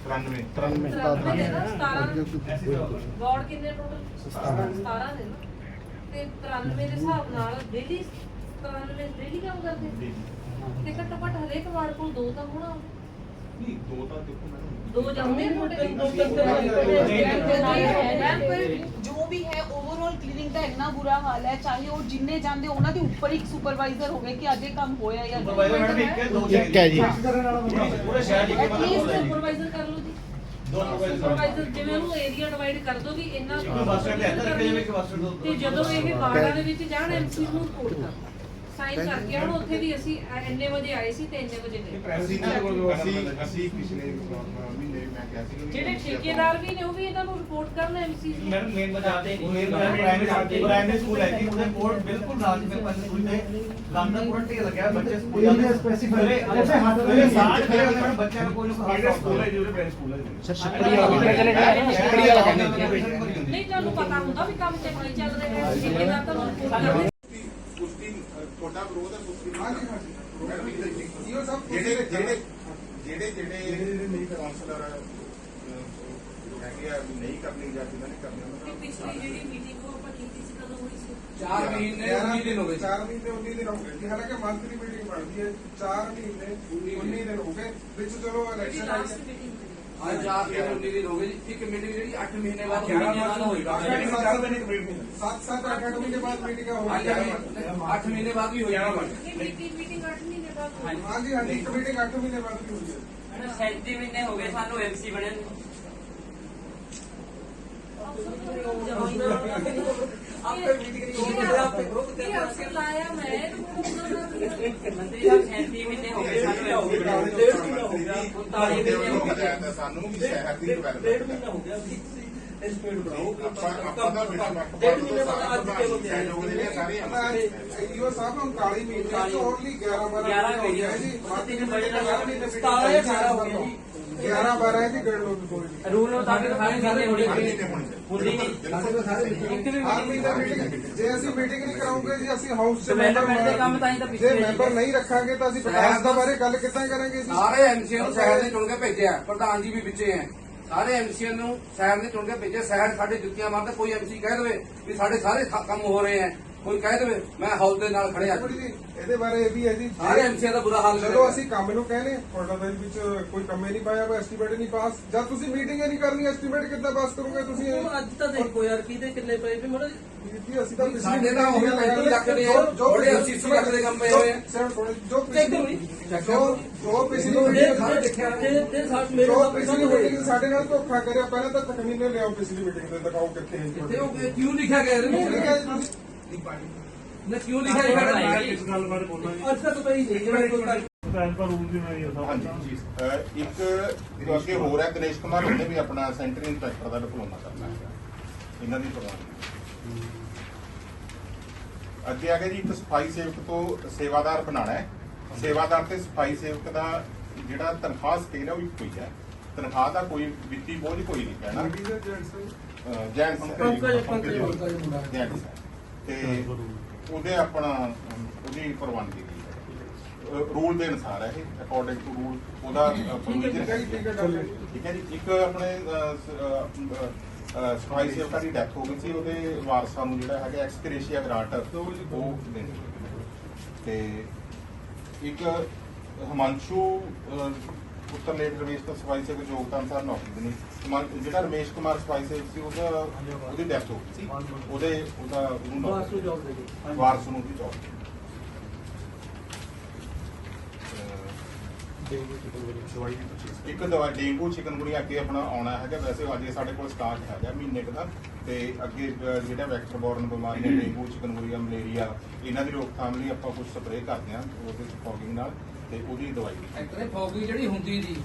93 ਤਰਾਨਵੇਂ। ਨੇ ਨਾ, ਸਤਾਰਾਂ ਵਾਰਡ ਕਿੰਨੇ ਟੋਟਲ 17 ਨੇ ਨਾ। ਤੇ 93 ਦੇ ਹਿਸਾਬ ਨਾਲ ਡੇਲੀ 93 ਡੇਲੀ ਕੰਮ ਕਰਦੇ? ਤੇ ਘੱਟੋ ਘੱਟ ਹਰੇਕ ਵਾਰਡ ਕੋਲ ਦੋ ਤਾਂ ਹੋਣਾ। ਨਹੀਂ ਦੋ ਤਾਂ ਦੇਖੋ ਮੈਡਮ ਦੋ ਦੋ ਤਿੰਨ ਤਿੰਨ ਮੈਮ ਪਰ ਜੋ ਵੀ ਹੈ ਓਵਰਆਲ ਕਲੀਨਿੰਗ ਦਾ ਇੰਨਾ ਬੁਰਾ ਹਾਲ ਹੈ ਚਾਹੇ ਉਹ ਜਿੰਨੇ ਜਾਂਦੇ ਉਹਨਾਂ ਦੇ ਉੱਪਰ ਇੱਕ ਸੁਪਰਵਾਈਜ਼ਰ ਹੋਵੇ ਕਿ ਅੱਜ ਇਹ ਕੰਮ ਹੋਇਆ ਜਾਂ ਨਹੀਂ ਸੁਪਰਵਾਈਜ਼ਰ ਮੈਡਮ ਇੱਕ ਹੈ ਦੋ ਇੱਕ ਹੈ ਜੀ। ਪੂਰੇ ਸ਼ਹਿਰ ਦੀ ਐਟਲੀਸਟ ਕਿਵੇਂ ਸੁਪਰਵਾਈਜ਼ਰ ਕਰ ਲਓ ਜੀ ਦੋ। ਸੁਪਰਵਾਈਜ਼ਰ ਜਿਵੇਂ ਉਹਨੂੰ ਏਰੀਆ ਡਿਵਾਈਡ ਕਰ ਦੋ ਵੀ ਇੰਨਾ ਬੱਸ ਸਟੈਂਡ ਤੇ ਇੱਧਰ ਰੱਖਿਆ ਜਾਵੇ, ਇੱਕ ਬੱਸ ਸਟੈਂਡ ਤੋਂ ਜਦੋਂ ਇਹ ਵਾਰਡਾਂ ਦੇ ਵਿੱਚ ਜਾਣ ਐਮਸੀ ਨੂੰ ਰਿਪੋਰਟ ਕਰ ਸਾਈਨ ਕਰਕੇ ਆਉਣ ਉੱਥੇ ਵੀ ਅਸੀਂ ਇੰਨੇ ਵਜੇ ਆਏ ਸੀ ਤੇ ਇੰਨੇ ਵਜੇ ਗਏ। ਅਸੀਂ ਨਾ ਅਸੀਂ ਅਸੀਂ ਪਿਛਲੇ ਮਹੀਨੇ ਵੀ ਮੈਂ ਕਿਹਾ ਸੀ ਕਿ ਜਿਹੜੇ ਠੇਕੇਦਾਰ ਵੀ ਨੇ ਉਹ ਵੀ ਇਹਨਾਂ ਨੂੰ ਰਿਪੋਰਟ ਕਰਨ ਐਮਸੀ ਨੂੰ ਮੈਡਮ ਮੇਨ ਦੇ ਮੇਨ ਪ੍ਰਾਇਮਰੀ ਪ੍ਰਾਇਮਰੀ ਸਕੂਲ ਹੈ ਜੀ ਉਹਦੇ ਕੋਲ ਬਿਲਕੁਲ ਨਾਲ ਜਿਵੇਂ ਪੰਜ ਸਕੂਲ ਦੇ ਲੰਦਾ ਪੂਰਾ ਢੇਰ ਲੱਗਿਆ ਬੱਚੇ ਸਕੂਲ ਜਾਂਦੇ ਸਪੈਸੀਫਾਈ ਉੱਥੇ ਹੱਥ ਦੇ ਸਾਥ ਖੜੇ ਮੈਡਮ ਬੱਚਿਆਂ ਨੂੰ ਕੋਈ ਨਾ ਕੋਈ ਸਕੂਲ ਹੈ ਜਿਹੜੇ ਪ੍ਰਾਇਮਰੀ ਸਕੂਲ ਹੈ ਸਰ ਛੱਪੜੀ ਵਾਲਾ ਕਹਿੰਦੇ ਨਹੀਂ ਤੁਹਾਨੂੰ ਪਤਾ ਹੁੰਦਾ ਵੀ ਕੰਮ ਚੱਲੀ ਚੱਲ ਰਿਹਾ ਹੈ ਠੇਕੇਦਾਰ ਤਾਂ ਰਿਪੋਰਟ ਕਰਦੇ ਤੁਹਾਡਾ ਵਿਰੋਧ ਹੈ ਕੁਸ਼ਤੀ ਹਾਂਜੀ ਹਾਂਜੀ। ਮੈਡਮ ਇੱਕ ਇੱਕ ਇਹੋ ਸਭ ਜਿਹੜੇ ਜਿਹੜੇ ਜਿਹੜੇ ਜਿਹੜੇ ਨਹੀਂ ਕਾਉਂਸਲਰ ਹੈਗੇ ਆ ਵੀ ਨਹੀਂ ਕਰਨੀ ਜਾਂ ਜਿਨ੍ਹਾਂ ਨੇ ਕਰਨੀ ਉਹਨਾਂ ਦਾ ਪਿਛਲੀ ਜਿਹੜੀ ਮੀਟਿੰਗ ਉਹ ਆਪਾਂ ਕੀਤੀ ਸੀ ਕਦੋਂ ਹੋਈ ਸੀ? 4 ਮਹੀਨੇ 19 ਦਿਨ ਹੋ ਗਏ 4 ਮਹੀਨੇ 19 ਦਿਨ ਹੋ ਗਏ। ਜੀ ਹਾਲਾਂਕਿ ਮੰਥਲੀ ਮੀਟਿੰਗ ਬਣਦੀ ਹੈ। 4 ਮਹੀਨੇ 19 ਦਿਨ ਹੋ ਗਏ। ਵਿੱਚ ਚਲੋ ਇਲੈਕਸ਼ਨ ਆਈ ਅੱਜ 4 ਦਿਨ 19 ਦਿਨ ਹੋ ਗਏ ਜੀ ਇੱਕ ਮੀਟਿੰਗ ਜਿਹੜੀ 8 ਮਹੀਨੇ ਬਾਅਦ ਹੋਈ 7 7 8 8 ਮਹੀਨੇ ਬਾਅਦ ਮੀਟਿੰਗ ਹੋ ਅੱਜ ਗਈ 8 ਮਹੀਨੇ ਬਾਅਦ ਵੀ ਹੋਈ ਇਹ ਮੀਟਿੰਗ ਮੀਟਿੰਗ 8 ਮਹੀਨੇ ਬਾਅਦ ਹੋਈ ਹਾਂਜੀ ਹਾਂਜੀ ਇੱਕ ਮੀਟਿੰਗ 8 ਮਹੀਨੇ ਬਾਅਦ ਵੀ ਹੋਈ ਹੈ 37 ਮਹੀਨੇ ਹੋ ਗਏ ਸਾਨੂੰ ਐਮਸੀ ਬਣੇ ਨੂੰ ਇਹ ਅਫਸਰ ਲਾਇਆ ਮੈਂ ਮੰਤਰੀ ਸਾਹਿਬ 37 ਮਹੀਨੇ ਹੋ ਗਏ ਸਾਨੂੰ ਐਮਸੀ ਬਣੇ ਨੂੰ ਡੇਢ ਮਹੀਨਾ ਹੋ ਗਿਆ 39 ਮਹੀਨੇ ਹੋ ਗਏ ਸਾਨੂੰ ਵੀ ਸ਼ਹਿਰ ਦੀ ਡਿਵੈਲਪਮੈਂਟ ਮਹੀਨਾ ਹੋ। ਗਿਆ ਵੀ ਇਸ ਪੇੜ ਬਣਾਓ ਆਪਾਂ ਆਪਾਂ ਦਾ ਡੇਢ ਮਹੀਨੇ ਬਾਅਦ ਅੱਜ ਕੇ ਬੰਦੇ ਸਹਿਯੋਗ ਦੇ ਸਾਰੇ ਇਹੋ ਸਭ 39 ਮਹੀਨੇ ਤੋਂ ਓਨਲੀ 11 12 11 ਹੋ ਗਿਆ ਜੀ। ਤਿੰਨ ਬਜਟ ਮਹੀਨੇ 17 ਜਾਂ 18 ਹੋ ਗਿਆ ਜੀ। 11 12 ਹੈ ਜੀ ਗੜ ਲੋ ਕੋਈ ਨਹੀਂ। ਰੂਲ ਮੁਤਾਬਿਕ ਸਾਰੇ ਸਾਰੇ ਹੋਣੀ ਹਰ ਚਾਹੀਦੀ। ਮਹੀਨੇ ਹੋਣੀ ਹੁੰਦੀ ਨਹੀਂ। ਇੱਕ ਵੀ ਹਰ ਮਹੀਨੇ ਮੀਟਿੰਗ ਜੇ ਅਸੀਂ ਮੀਟਿੰਗ ਨਹੀਂ ਕਰਾਉਂਗੇ ਜੀ ਅਸੀਂ ਹਾਊਸ ਚ Development ਦੇ ਕੰਮ ਤਾਂ ਹੀ ਤਾਂ ਪਿੱਛੇ ਜੇ ਹੈ ਜੀ। ਮੈਂਬਰ ਨਹੀਂ ਰੱਖਾਂਗੇ ਤਾਂ ਅਸੀਂ ਵਿਕਾਸ ਦਾ ਬਾਰੇ ਗੱਲ ਕਿੱਦਾਂ ਕਰਾਂਗੇ ਜੀ? ਸਾਰੇ ਐਮਸੀਏ ਨੂੰ ਸ਼ਹਿਰ ਦੇ ਚੁਣ ਕੇ ਭੇਜਿਆ। ਪ੍ਰਧਾਨ ਜੀ ਵੀ ਵਿੱਚੇ ਹੈ। ਸਾਰੇ ਐਮਸੀਏ ਨੂੰ ਸ਼ਹਿਰ ਦੇ ਚੁਣ ਕੇ ਭੇਜਿਆ। ਸ਼ਹਿਰ ਸਾਡੇ ਜੁੱਤੀਆਂ ਮਾਰਦਾ ਕੋਈ ਐਮਸੀ ਕਹਿ ਦੇਵੇ ਵੀ ਸਾਡੇ ਸਾਰੇ ਕੰਮ ਹੋ ਰਹੇ ਹੈ। ਕੋਈ ਕਹਿ ਦੇਵੇ ਮੈਂ ਹਾਊਸ ਦੇ ਨਾਲ ਖੜਿਆ। ਥੋੜੀ ਜੀ ਇਹਦੇ ਬਾਰੇ ਇਹ ਵੀ ਹੈ ਜੀ ਸਾਰੇ ਐਮਸੀਆ ਦਾ ਬੁਰਾ ਹਾਲ ਜਦੋਂ ਅਸੀਂ ਕੰਮ ਨੂੰ ਕਹਿੰਦੇ ਤੁਹਾਡਾ ਇਹਦੇ ਵਿੱਚ ਕੋਈ ਕੰਮ ਨਹੀਂ ਪਾਇਆ ਵਾ ਐਸਟੀਮੇਟ ਨਹੀਂ ਪਾਸ ਜਦ ਤੁਸੀਂ ਮੀਟਿੰਗ ਹੀ ਨਹੀਂ ਕਰਨੀ ਐਸਟੀਮੇਟ ਕਿੱਦਾਂ ਪਾਸ ਕਰੋਗੇ ਤੁਸੀਂ? ਅੱਜ ਤਾਂ ਦੇਖੋ ਯਾਰ ਕਿਹਦੇ ਕਿੰਨੇ ਪਏ ਵੀ ਮੜਾ ਜੀ ਅਸੀਂ ਤਾਂ ਪਿਛਲੀ ਸਾਡੇ ਤਾਂ meeting ਉਹੀ ਲਗਾ 35 ਲੱਖ ਦੇ ਆ, ਜੋ- ਜੋ- ਥੋੜੇ 80 ਲੱਖ ਦੇ ਕੰਮ ਪਏ ਹੋਏ ਆ। ਸਰ, ਥੋੜੇ- ਜੋ ਚੈੱਕ ਪਿਛਲੀ ਕਰੋ ਜੋ। ਜੋ ਪਿਛਲੀ ਜੇ meeting ਸਾਰੇ ਦੇਖਿਆ ਨਾ। ਜੇ ਜੇ ਸਾਡ ਮੇਰੇ ਜੋ ਸਾਹਮਣੇ ਪਿਛਲੀ ਹੋਏ ਮੀਟਿੰਗ ਸਾਡੇ ਨਾਲ ਧੋਖਾ ਕਰਿਆ ਪਹਿਲਾਂ ਤਾਂ ਤਕਮੀਨੇ ਲਿਆਓ ਪਿਛਲੀ ਮੀਟਿੰਗ ਤੇ ਦਿਖਾਓ ਕਿੱਥੇ ਹੈ। ਤੇ ਉਹ ਕਿਉਂ ਲਿਖਿਆ ਗਿਆ ਇਹਦੇ ਹੈ ਜੀ ਨਾ ਕਿਉਂ ਲਿਖਿਆ ਗਿਆ ਇਸ ਗੱਲ ਬਾਰੇ ਬੋਲਣਾ ਜੀ। ਅੱਜ ਤੱਕ ਪਈ ਨਹੀਂ ਜਿਹੜਾ ਕੋਈ ਗੱਲ ਐਸ ਪਰ ਰੂਲ ਦੀ ਮੈਂ ਇਹ ਹਾਂਜੀ ਜੀ ਅਹ ਇੱਕ ਜੋ ਅੱਗੇ ਹੋ ਰਿਹਾ ਦਿਨੇਸ਼ ਕੁਮਾਰ ਉਹਨੇ ਵੀ ਆਪਣਾ ਸੈਂਟਰ ਇੰਸਪੈਕਟਰ ਦਾ ਡਿਪਲੋਮਾ ਕਰਨਾ ਹੈ। ਇਹਨਾਂ ਦੀ ਪ੍ਰਵਾਨਗੀ ਅੱਗੇ ਆ ਗਿਆ ਜੀ ਇੱਕ ਸਫ਼ਾਈ ਸੇਵਕ ਤੋਂ ਸੇਵਾਦਾਰ ਬਣਾਉਣਾ ਹੈ। ਸੇਵਾਦਾਰ ਤੇ ਸਫ਼ਾਈ ਸੇਵਕ ਦਾ ਜਿਹੜਾ ਤਨਖਾਹ ਸਕੇਲ ਹੈ ਉਹ ਇੱਕੋ ਹੀ ਹੈ। ਤਨਖਾਹ ਦਾ ਕੋਈ ਵਿੱਤੀ ਬੋਝ ਕੋਈ ਨਹੀਂ ਪੈਣਾ। ਪੰਕਜ- ਪੰਕਜ ਮੁੰਡਾ। ਤੇ ਉਹਦੇ ਆਪਣਾ ਉਹਦੀ ਪ੍ਰਵਾਨਗੀ ਦੀ ਰੂਲ ਦੇ ਅਨੁਸਾਰ ਹੈ ਇਹ ਅਕੋਰਡਿੰਗ ਟੂ ਰੂਲ ਉਹਦਾ ਠੀਕ ਹੈ ਜੀ, ਠੀਕ ਹੈ ਇੱਕ ਆਪਣੇ ਸਫ਼ਾਈ ਸੇਵਕਾਂ ਦੀ ਡੈਥ ਹੋ ਗਈ ਸੀ ਉਹਦੇ ਵਾਰਸਾਂ ਨੂੰ ਜਿਹੜਾ ਹੈਗਾ ਐਕਸਕ੍ਰੇਸ਼ੀਆ ਗ੍ਰਾਂਟ ਉਹ ਦੇਣੀ ਤੇ ਇੱਕ ਹਮਾਂਸ਼ੂ ਪੁੱਤਰ ਲੇਟ ਰਮੇਸ਼ ਤੋਂ ਸਫ਼ਾਈ ਸੇਵਕ ਯੋਗਤਾ ਅਨੁਸਾਰ ਨੌਕਰੀ ਦੇਣੀ ਹਮਾਂ- ਜਿਹੜਾ ਰਮੇਸ਼ ਕੁਮਾਰ ਸਫ਼ਾਈ ਸੇਵਕ ਸੀ ਉਹਦਾ ਉਹਦੀ ਡੈਥ ਹੋ ਗਈ ਸੀ। ਉਹਦੇ ਉਹਦਾ ਉਹਨੂੰ ਬਾਸ ਨੂੰ ਨੌਕਰੀ ਜੌਬ ਦੇ ਦੇ ਵਾਰਸ ਨੂੰ ਵੀ ਜੌਬ ਇੱਕ ਦਵਾ ਡੇਂਗੂ ਚਿਕਨਗੁਨੀਆ ਅੱਗੇ ਆਪਣਾ ਆਉਣਾ ਹੈਗਾ। ਵੈਸੇ ਅੱਜ ਇਹ ਸਾਡੇ ਕੋਲ ਸਟਾਕ ਹੈਗਾ ਮਹੀਨੇ ਕੁ ਦਾ। ਤੇ ਅੱਗੇ ਜਿਹੜਾ ਵੈਕਟਰ ਬੋਰਨ ਬਿਮਾਰੀਆਂ ਡੇਂਗੂ ਚਿਕਨਗੁਨੀਆ ਮਲੇਰੀਆ ਇਹਨਾਂ ਦੀ ਰੋਕਥਾਮ ਲਈ ਆਪਾਂ ਕੁਝ ਸਪਰੇਅ ਕਰਦੇ ਹਾਂ ਉਹਦੇ ਫੌਗਿੰਗ ਨਾਲ। ਤੇ ਉਹਦੀ ਦਵਾਈ ਵੀ। ਐਕਟਰੇ ਫੌਗੀ ਜਿਹੜੀ ਹੁੰਦੀ ਜੀ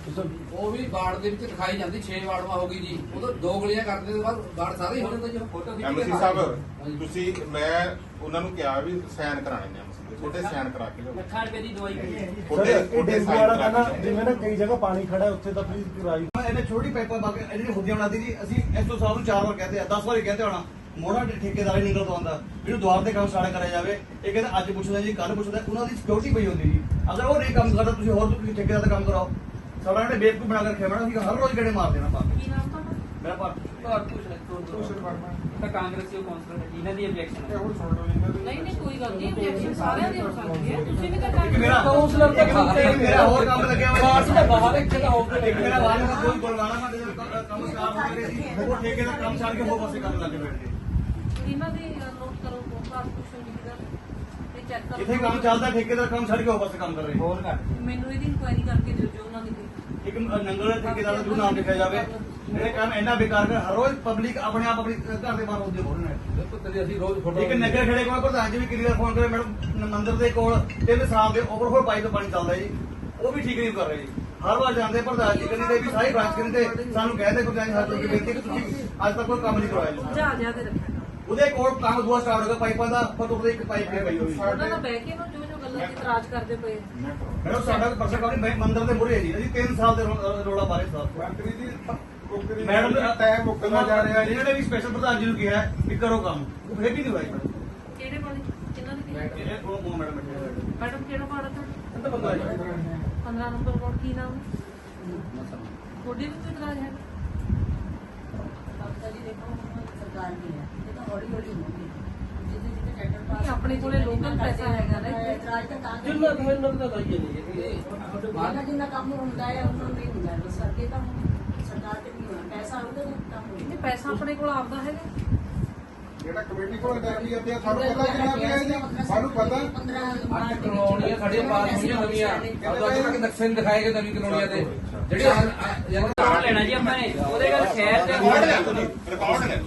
ਉਹ ਵੀ ਬਾੜ ਦੇ ਵਿੱਚ ਦਿਖਾਈ ਜਾਂਦੀ 6 ਵਾਰਡਵਾ ਹੋ ਗਈ ਜੀ। ਉਹ ਤਾਂ ਦੋ ਗਲੀਆਂ ਕਰਦੇ ਤੋਂ ਬਾਅਦ ਬਾੜ ਸਾਰੇ ਹੀ ਹੋ ਜਾਂਦਾ ਜੀ। ਫੋਟੋ ਐਮਸੀ ਸਾਹਿਬ ਤੁਸੀਂ ਮੈਂ ਉਹਨਾਂ ਨੂੰ ਕਿਹਾ ਵੀ ਸਾਈਨ ਕਰਾਣੇ ਨੇ ਐਮਸੀ ਦੇ। ਛੋਟੇ ਸਾਈਨ ਕਰਾ ਕੇ ਲਿਆਓ। ਲੱਖਾਂ ਰੁਪਏ ਦੀ ਦਵਾਈ ਛੋਟੇ ਛੋਟੇ ਸਾਈਨ ਕਰਾ ਕੇ ਲਿਆਓ। ਨਾ ਕਈ ਜਗ੍ਹਾ ਪਾਣੀ ਖੜਾ ਹੈ ਉੱਥੇ ਤਾਂ ਪਲੀਜ਼ ਪੁਰਾਈ ਇਹਨੇ ਛੋਟੀ ਪਾਈਪਾਂ ਪਾ ਕੇ ਜਿਹੜੀ ਹੁੰਦੀਆਂ ਬਣਾਦੀ ਜੀ। ਅਸੀਂ ਇਸ ਤੋਂ ਸਾਹਿਬ ਨੂੰ ਚਾਰ ਵਾਰ ਕਹਤੇ ਆ 10 ਵਾਰੀ ਕਹਤੇ ਹੋਣਾ। ਮੋੜਾ ਠੇਕੇਦਾਰ ਹੀ ਨਿਕਲ ਤੋਂ ਆਉਂਦਾ ਇਹਨੂੰ ਦੁਆਰ ਤੇ ਕੰਮ ਸਟਾਰਟ ਕਰਿਆ ਜਾਵੇ। ਇਹ ਕਹਿੰਦਾ ਅੱਜ ਪੁੱਛਦਾ ਜੀ ਕੱਲ ਪੁੱਛਦਾ ਉਹਨਾਂ ਦੀ ਸਿਕਿਉਰਿਟੀ ਪਈ ਹੁੰਦੀ ਜੀ। ਅਗਰ ਉਹ ਨਹੀਂ ਕੰਮ ਕਰਦਾ ਤੁਸੀਂ ਹੋਰ ਤੁਸੀਂ ਠੇਕੇਦਾਰ ਦਾ ਕੰਮ ਕਰਾਓ। ਸਾਡਾ ਇਹਨੇ ਬੇਵਕੂਫ ਬਣਾ ਕੇ ਰੱਖਿਆ ਮੈਡਮ ਅਸੀਂ ਹਰ ਰੋਜ਼ ਗੇੜੇ ਮਾਰ ਦੇਣਾ ਪਾ ਕੇ ਕੀ ਨਾਮ ਤੁਹਾਡਾ? ਮੇਰਾ ਵਰਮਾ ਤਾਂ ਕਾਂਗਰਸੀ ਉਹ ਕੌਂਸਲਰ ਹੈ ਦੀ ਹੈ। ਇਹਨਾਂ ਦੀ ਨਹੀਂ ਨਹੀਂ ਕੋਈ ਗੱਲ ਨਹੀਂ objection ਸਾਰਿਆਂ ਦੀ ਹੋ ਸਕਦੀ ਹੈ। ਤੁਸੀਂ ਵੀ ਤਾਂ ਇੱਕ ਮੇਰਾ ਕਾਉਂਸਲਰ ਤਾਂ ਇੱਕ ਮੇਰਾ ਹੋਰ ਕੰਮ ਲੱਗਿਆ ਹੋਇਆ ਭਾਰਤ ਦੇ ਬਾਹਰ ਇੱਥੇ ਤਾਂ ਹੋਊਗਾ। ਇੱਕ ਮੇਰਾ ਨੂੰ ਕੋਈ ਬੁਲਵਾਣਾ ਮੈਂ ਕ- ਕੰਮ ਸਟਾਰਟ ਹੋ ਗਿਆ ਸੀ ਉਹ ਠੇਕੇ ਦਾ ਕੰਮ ਛੱਡ ਕੇ ਹੋਰ ਪਾਸੇ ਕਰਨ ਲੱਗੇ ਬੈਠੇ ਇਹਨਾਂ ਦੀ ਨੋਟ ਕਰੋ ਦਾ ਤੇ ਚੈੱਕ ਕਰੋ। ਜਿੱਥੇ ਕੰਮ ਚੱਲਦਾ ਠੇਕੇ ਦਾ ਕੰਮ ਛੱਡ ਕੇ ਹੋਰ ਪਾਸੇ ਕੰਮ ਕਰ ਰਹੇ। ਹੋਰ ਘੱਟ ਮੈਨੂੰ ਇਹਦੀ ਇਨਕੁਆਇਰੀ ਕਰਕੇ ਦਿਓ ਜੋ ਉਹਨਾਂ ਦੀ ਕੋਈ ਇੱਕ ਨੰਗਲ ਠੇਕੇਦਾਰ ਦਾ ਜੂ ਨਾਮ ਲਿਖਿਆ ਜਾਵੇ। ਇਹ ਕੰਮ ਇੰਨਾ ਬੇਕਾਰ ਕਰ ਹਰ ਰੋਜ਼ ਪਬਲਿਕ ਆਪਣੇ ਆਪ ਆਪਣੀ ਘਰ ਦੇ ਬਾਹਰ ਹੁੰਦੇ ਹੋ ਰਹੇ ਨੇ। ਦੇਖੋ ਤੇਰੀ ਅਸੀਂ ਰੋਜ਼ ਫੋਟੋ ਇੱਕ ਨਗਰ ਖੜੇ ਕੋਲ ਪ੍ਰਧਾਨ ਜੀ ਵੀ ਕਿੰਨੀ ਵਾਰ ਫੋਨ ਕਰੇ ਮੈਡਮ ਮੰਦਿਰ ਦੇ ਕੋਲ ਤਿੰਨ ਸਾਲ ਦੇ ਓਵਰਫਲੋ ਪਾਈਪ ਤੋਂ ਪਾਣੀ ਚੱਲਦਾ ਜੀ। ਉਹ ਵੀ ਠੀਕ ਨਹੀਂ ਕਰ ਰਹੇ ਜੀ। ਹਰ ਵਾਰ ਜਾਂਦੇ ਪ੍ਰਧਾਨ ਜੀ ਕਹਿੰਦੇ ਵੀ ਸਾਰੀ ਬ੍ਰਾਂਚ ਕਹਿੰਦੇ ਸਾਨੂੰ ਕਹਿੰਦੇ ਪ੍ਰਧਾਨ ਜੀ ਹੱਥ ਜੋੜ ਕੇ ਬੇਨਤੀ ਕਿ ਤੁਸੀਂ ਅੱਜ ਤੱਕ ਕੋਈ ਕੰਮ ਨਹੀਂ ਕਰਵਾਇਆ ਜੀ। ਜਾ ਜਾ ਕੇ ਰੱਖਿਆ। ਕਰੋ ਉਹਦੇ ਕੋਲ ਕੰਮ ਦੂਆ ਸਟਾਰਟ ਹੋ ਗਿਆ ਪਾਈਪਾਂ ਦਾ ਪਰ ਉਹਦੇ ਇੱਕ ਪਾਈਪ ਨਹੀਂ ਪਈ ਹੋਈ। ਉਹਨਾਂ ਨਾਲ ਬਹਿ ਕੇ ਨਾ ਜੋ ਜੋ ਗੱਲਾਂ ਦੀ ਇਤਰਾਜ਼ ਕਰਦੇ ਪਏ ਮੈਡਮ ਸਾਡਾ ਪਰਸਨ ਕੰਮ ਮੰਦਿਰ ਦੇ ਮੂਹਰੇ ਹੈ ਜੀ। ਅਸੀਂ 3 ਸਾਲ ਦੇ ਰੋਲਾ ਬਾਰੇ ਸਾਹਿਬ ਮੰਤਰੀ ਜੀ ਮੁੱਕਦੀ ਮੈਡਮ ਟਾਈਮ ਮੁੱਕਦਾ ਜਾ ਰਿਹਾ ਜੀ। ਇਹਨਾਂ ਨੇ ਵੀ ਸਪੈਸ਼ਲ ਪ੍ਰਧਾਨ ਜੀ ਨੂੰ ਕਿਹਾ ਵੀ ਕਰੋ ਕੰਮ। ਉਹ ਫਿਰ ਵੀ ਨਹੀਂ ਹੋਇਆ ਕਿਹੜੇ ਵਾਲੀ? ਕਿਹਨਾਂ ਦੀ ਕੀਤੀ? ਇਹ ਉਹ ਮੈਡਮ ਨੇ। ਮੈਡਮ ਕਿਹੜਾ ਪਾੜਾ ਤੁਹਾਡਾ? ਤਾਂ ਬੰਦਾ ਜੀ। 15 ਨੰਬਰ ਕੋਡ ਕੀ ਨਾਮ ਹੈ? ਤੁਹਾਡੇ ਵੀ ਕੋਈ ਇਤਰਾਜ਼ ਹੈ? ਬਾਬਾ ਜੀ ਦੇਖੋ ਸਰਕਾਰ ਦੀ ਹੈ? ਤਾਂ ਹੌਲੀ ਹੌਲੀ ਹੋਊਗੀ ਜਿੱਥੇ ਜਿੱਥੇ ਟੈਂਡਰ ਪਾਸ ਆਪਣੇ ਕੋਲੇ local ਪੈਸਾ ਹੈਗਾ ਨਾ। ਇਤਰਾਜ਼ ਤਾਂ ਤਾਂ ਜਿੰਨਾ ਕੁ ਇਹਨਾਂ ਦਾ ਲਾਈਏ ਨਹੀਂ ਇਹ ਜਿੰਨਾ ਕੰਮ ਹੁੰਦਾ ਹੈ ਉਹਨਾਂ ਨੂੰ ਨਹੀਂ ਹੁੰਦਾ ਬਸ ਅੱਗੇ ਤਾਂ ਹੁਣ ਸਰਕਾਰ ਤੇ ਨਹੀਂ ਹੋਣਾ। ਪੈਸਾ ਆਉਂਦਾ ਤਾਂ ਕੰਮ ਹੋਊਗਾ ਪੈਸਾ ਆਪਣੇ ਕੋਲ ਆਪਦਾ ਹੈਗਾ। ਜਿਹੜਾ ਕਮੇਟੀ ਕੋਲ ਅਧਿਕਾਰੀ ਅੱਗੇ ਸਾਨੂੰ ਪਤਾ ਕਿੰਨਾ ਪਿਆ ਜੀ? ਸਾਨੂੰ ਪਤਾ। 15 ਅੱਠ ਕਲੋਨੀਆਂ ਸਾਡੀਆਂ ਪਾਸ ਹੋਈਆਂ ਨਵੀਆਂ। ਅੱਜ ਤੱਕ ਨਕਸ਼ੇ ਨਹੀਂ ਦਿਖਾਏ ਗਏ ਨਵੀਂ ਕਲੋਨੀਆਂ ਦੇ ਜਿਹੜੇ ਯਾਰ ਲੈਣਾ ਜੀ ਆਪਾਂ ਨੇ। ਉਹਦੇ ਗੱਲ ਖੈਰ ਤੇ ਰਿਕਾਰਡ ਲੈ। ਰਿਕਾਰਡ ਲੈ।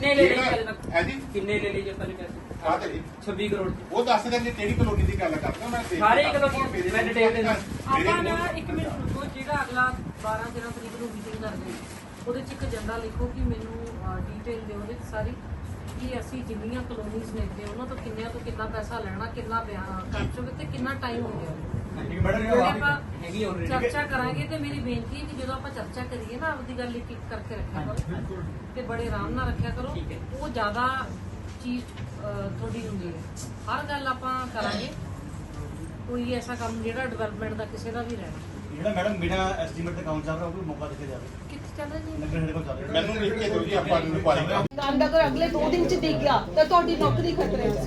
ਕਿੰਨੇ ਲੈ ਲਈ ਤੱਕ? ਹੈ ਜੀ? ਕਿੰਨੇ ਲੈ ਲਈ ਜੀ ਨੇ ਪੈਸੇ? ਆਹ ਤੇ ਜੀ। 26 ਕਰੋੜ ਉਹ ਦੱਸ ਦੇ ਜੀ ਕਿਹੜੀ ਕਲੋਨੀ ਦੀ ਗੱਲ ਕਰਦਾ ਮੈਂ? ਦੇਖ ਸਾਰੇ ਕਲੋਨੀ, ਮੈਂ detail ਦੇ। ਆਪਾਂ ਨਾ ਇੱਕ ਮਿੰਟ ਰੁਕੋ ਜਿਹੜਾ ਅਗਲਾ 12 13 ਤਰੀਕ ਨੂੰ ਮੀਟਿੰਗ ਕਰਦੇ ਹਾਂ, ਉਹਦੇ ਚ ਇੱਕ ਏਜੰਡਾ ਲਿਖੋ ਕਿ ਮੈਨੂੰ ਡਿਟੇਲ ਦਿਓ ਉਹਦੇ 'ਚ ਸਾਰੀ ਕਿ ਅਸੀਂ ਜਿੰਨੀਆਂ ਕਲੋਨੀਜ਼ ਨੇ ਇੱਥੇ ਉਹਨਾਂ ਤੋਂ ਕਿੰਨਿਆਂ ਤੋਂ ਕਿੰਨਾ ਪੈਸਾ ਲੈਣਾ ਕਿੰਨਾ ਬਿਆਨ ਕਰ ਚੁੱਕੇ ਤੇ ਕਿੰਨਾ ਟਾਈਮ ਹੋ ਗਿਆ। ਠੀਕ ਮੈਡਮ ਤੇ ਆਪਾਂ ਹੈਗੀ। ਚਰਚਾ ਕਰਾਂਗੇ ਤੇ ਮੇਰੀ ਬੇਨਤੀ ਹੈ ਕਿ ਜਦੋਂ ਆਪਾਂ ਚਰਚਾ ਕਰੀਏ ਨਾ ਆਪਦੀ ਗੱਲ ਇੱਕ ਇੱਕ ਕਰਕੇ ਰੱਖਿਆ ਕਰੋ ਤੇ ਬੜੇ ਆਰਾਮ ਨਾਲ ਰੱਖਿਆ ਕਰੋ। ਉਹ ਜ਼ਿਆਦਾ ਚੀਜ਼ ਤੁਹਾਡੀ ਹੁੰਦੀ ਹੈ ਹਰ ਗੱਲ ਆਪਾਂ ਕਰਾਂਗੇ। ਕੋਈ ਐਸਾ ਕੰਮ ਜਿਹੜਾ ਡਿਵੈਲਪਮੈਂਟ ਦਾ ਕਿਸੇ ਦਾ ਵੀ ਰਹਿਣਾ ਜਿਹੜਾ ਮੈਡਮ ਬਿਨਾ ਐਸਟੀਮੇਟ ਦੇ ਕੰਮ ਚੱਲ ਰਿਹਾ ਉਹ ਵੀ ਮੌਕਾ ਦਿੱਤਾ ਜਾਵੇ। ਕਿੱਥੇ ਚੱਲ ਰਹੇ ਨੇ ਨਗਰ ਸਾਡੇ ਕੋਲ ਚੱਲ ਰਿਹਾ। ਮੈਨੂੰ ਲਿਖ ਕੇ ਦਿਓ ਜੀ ਆਪਾਂ ਨੂੰ ਪਾਰੀ ਕੰਮ ਅਗਰ ਅਗਲੇ 2 ਦਿਨ ਚ ਦਿਖ ਗਿਆ ਤਾਂ ਤੁਹਾਡੀ ਨੌਕਰੀ ਖਤਰੇ 'ਚ।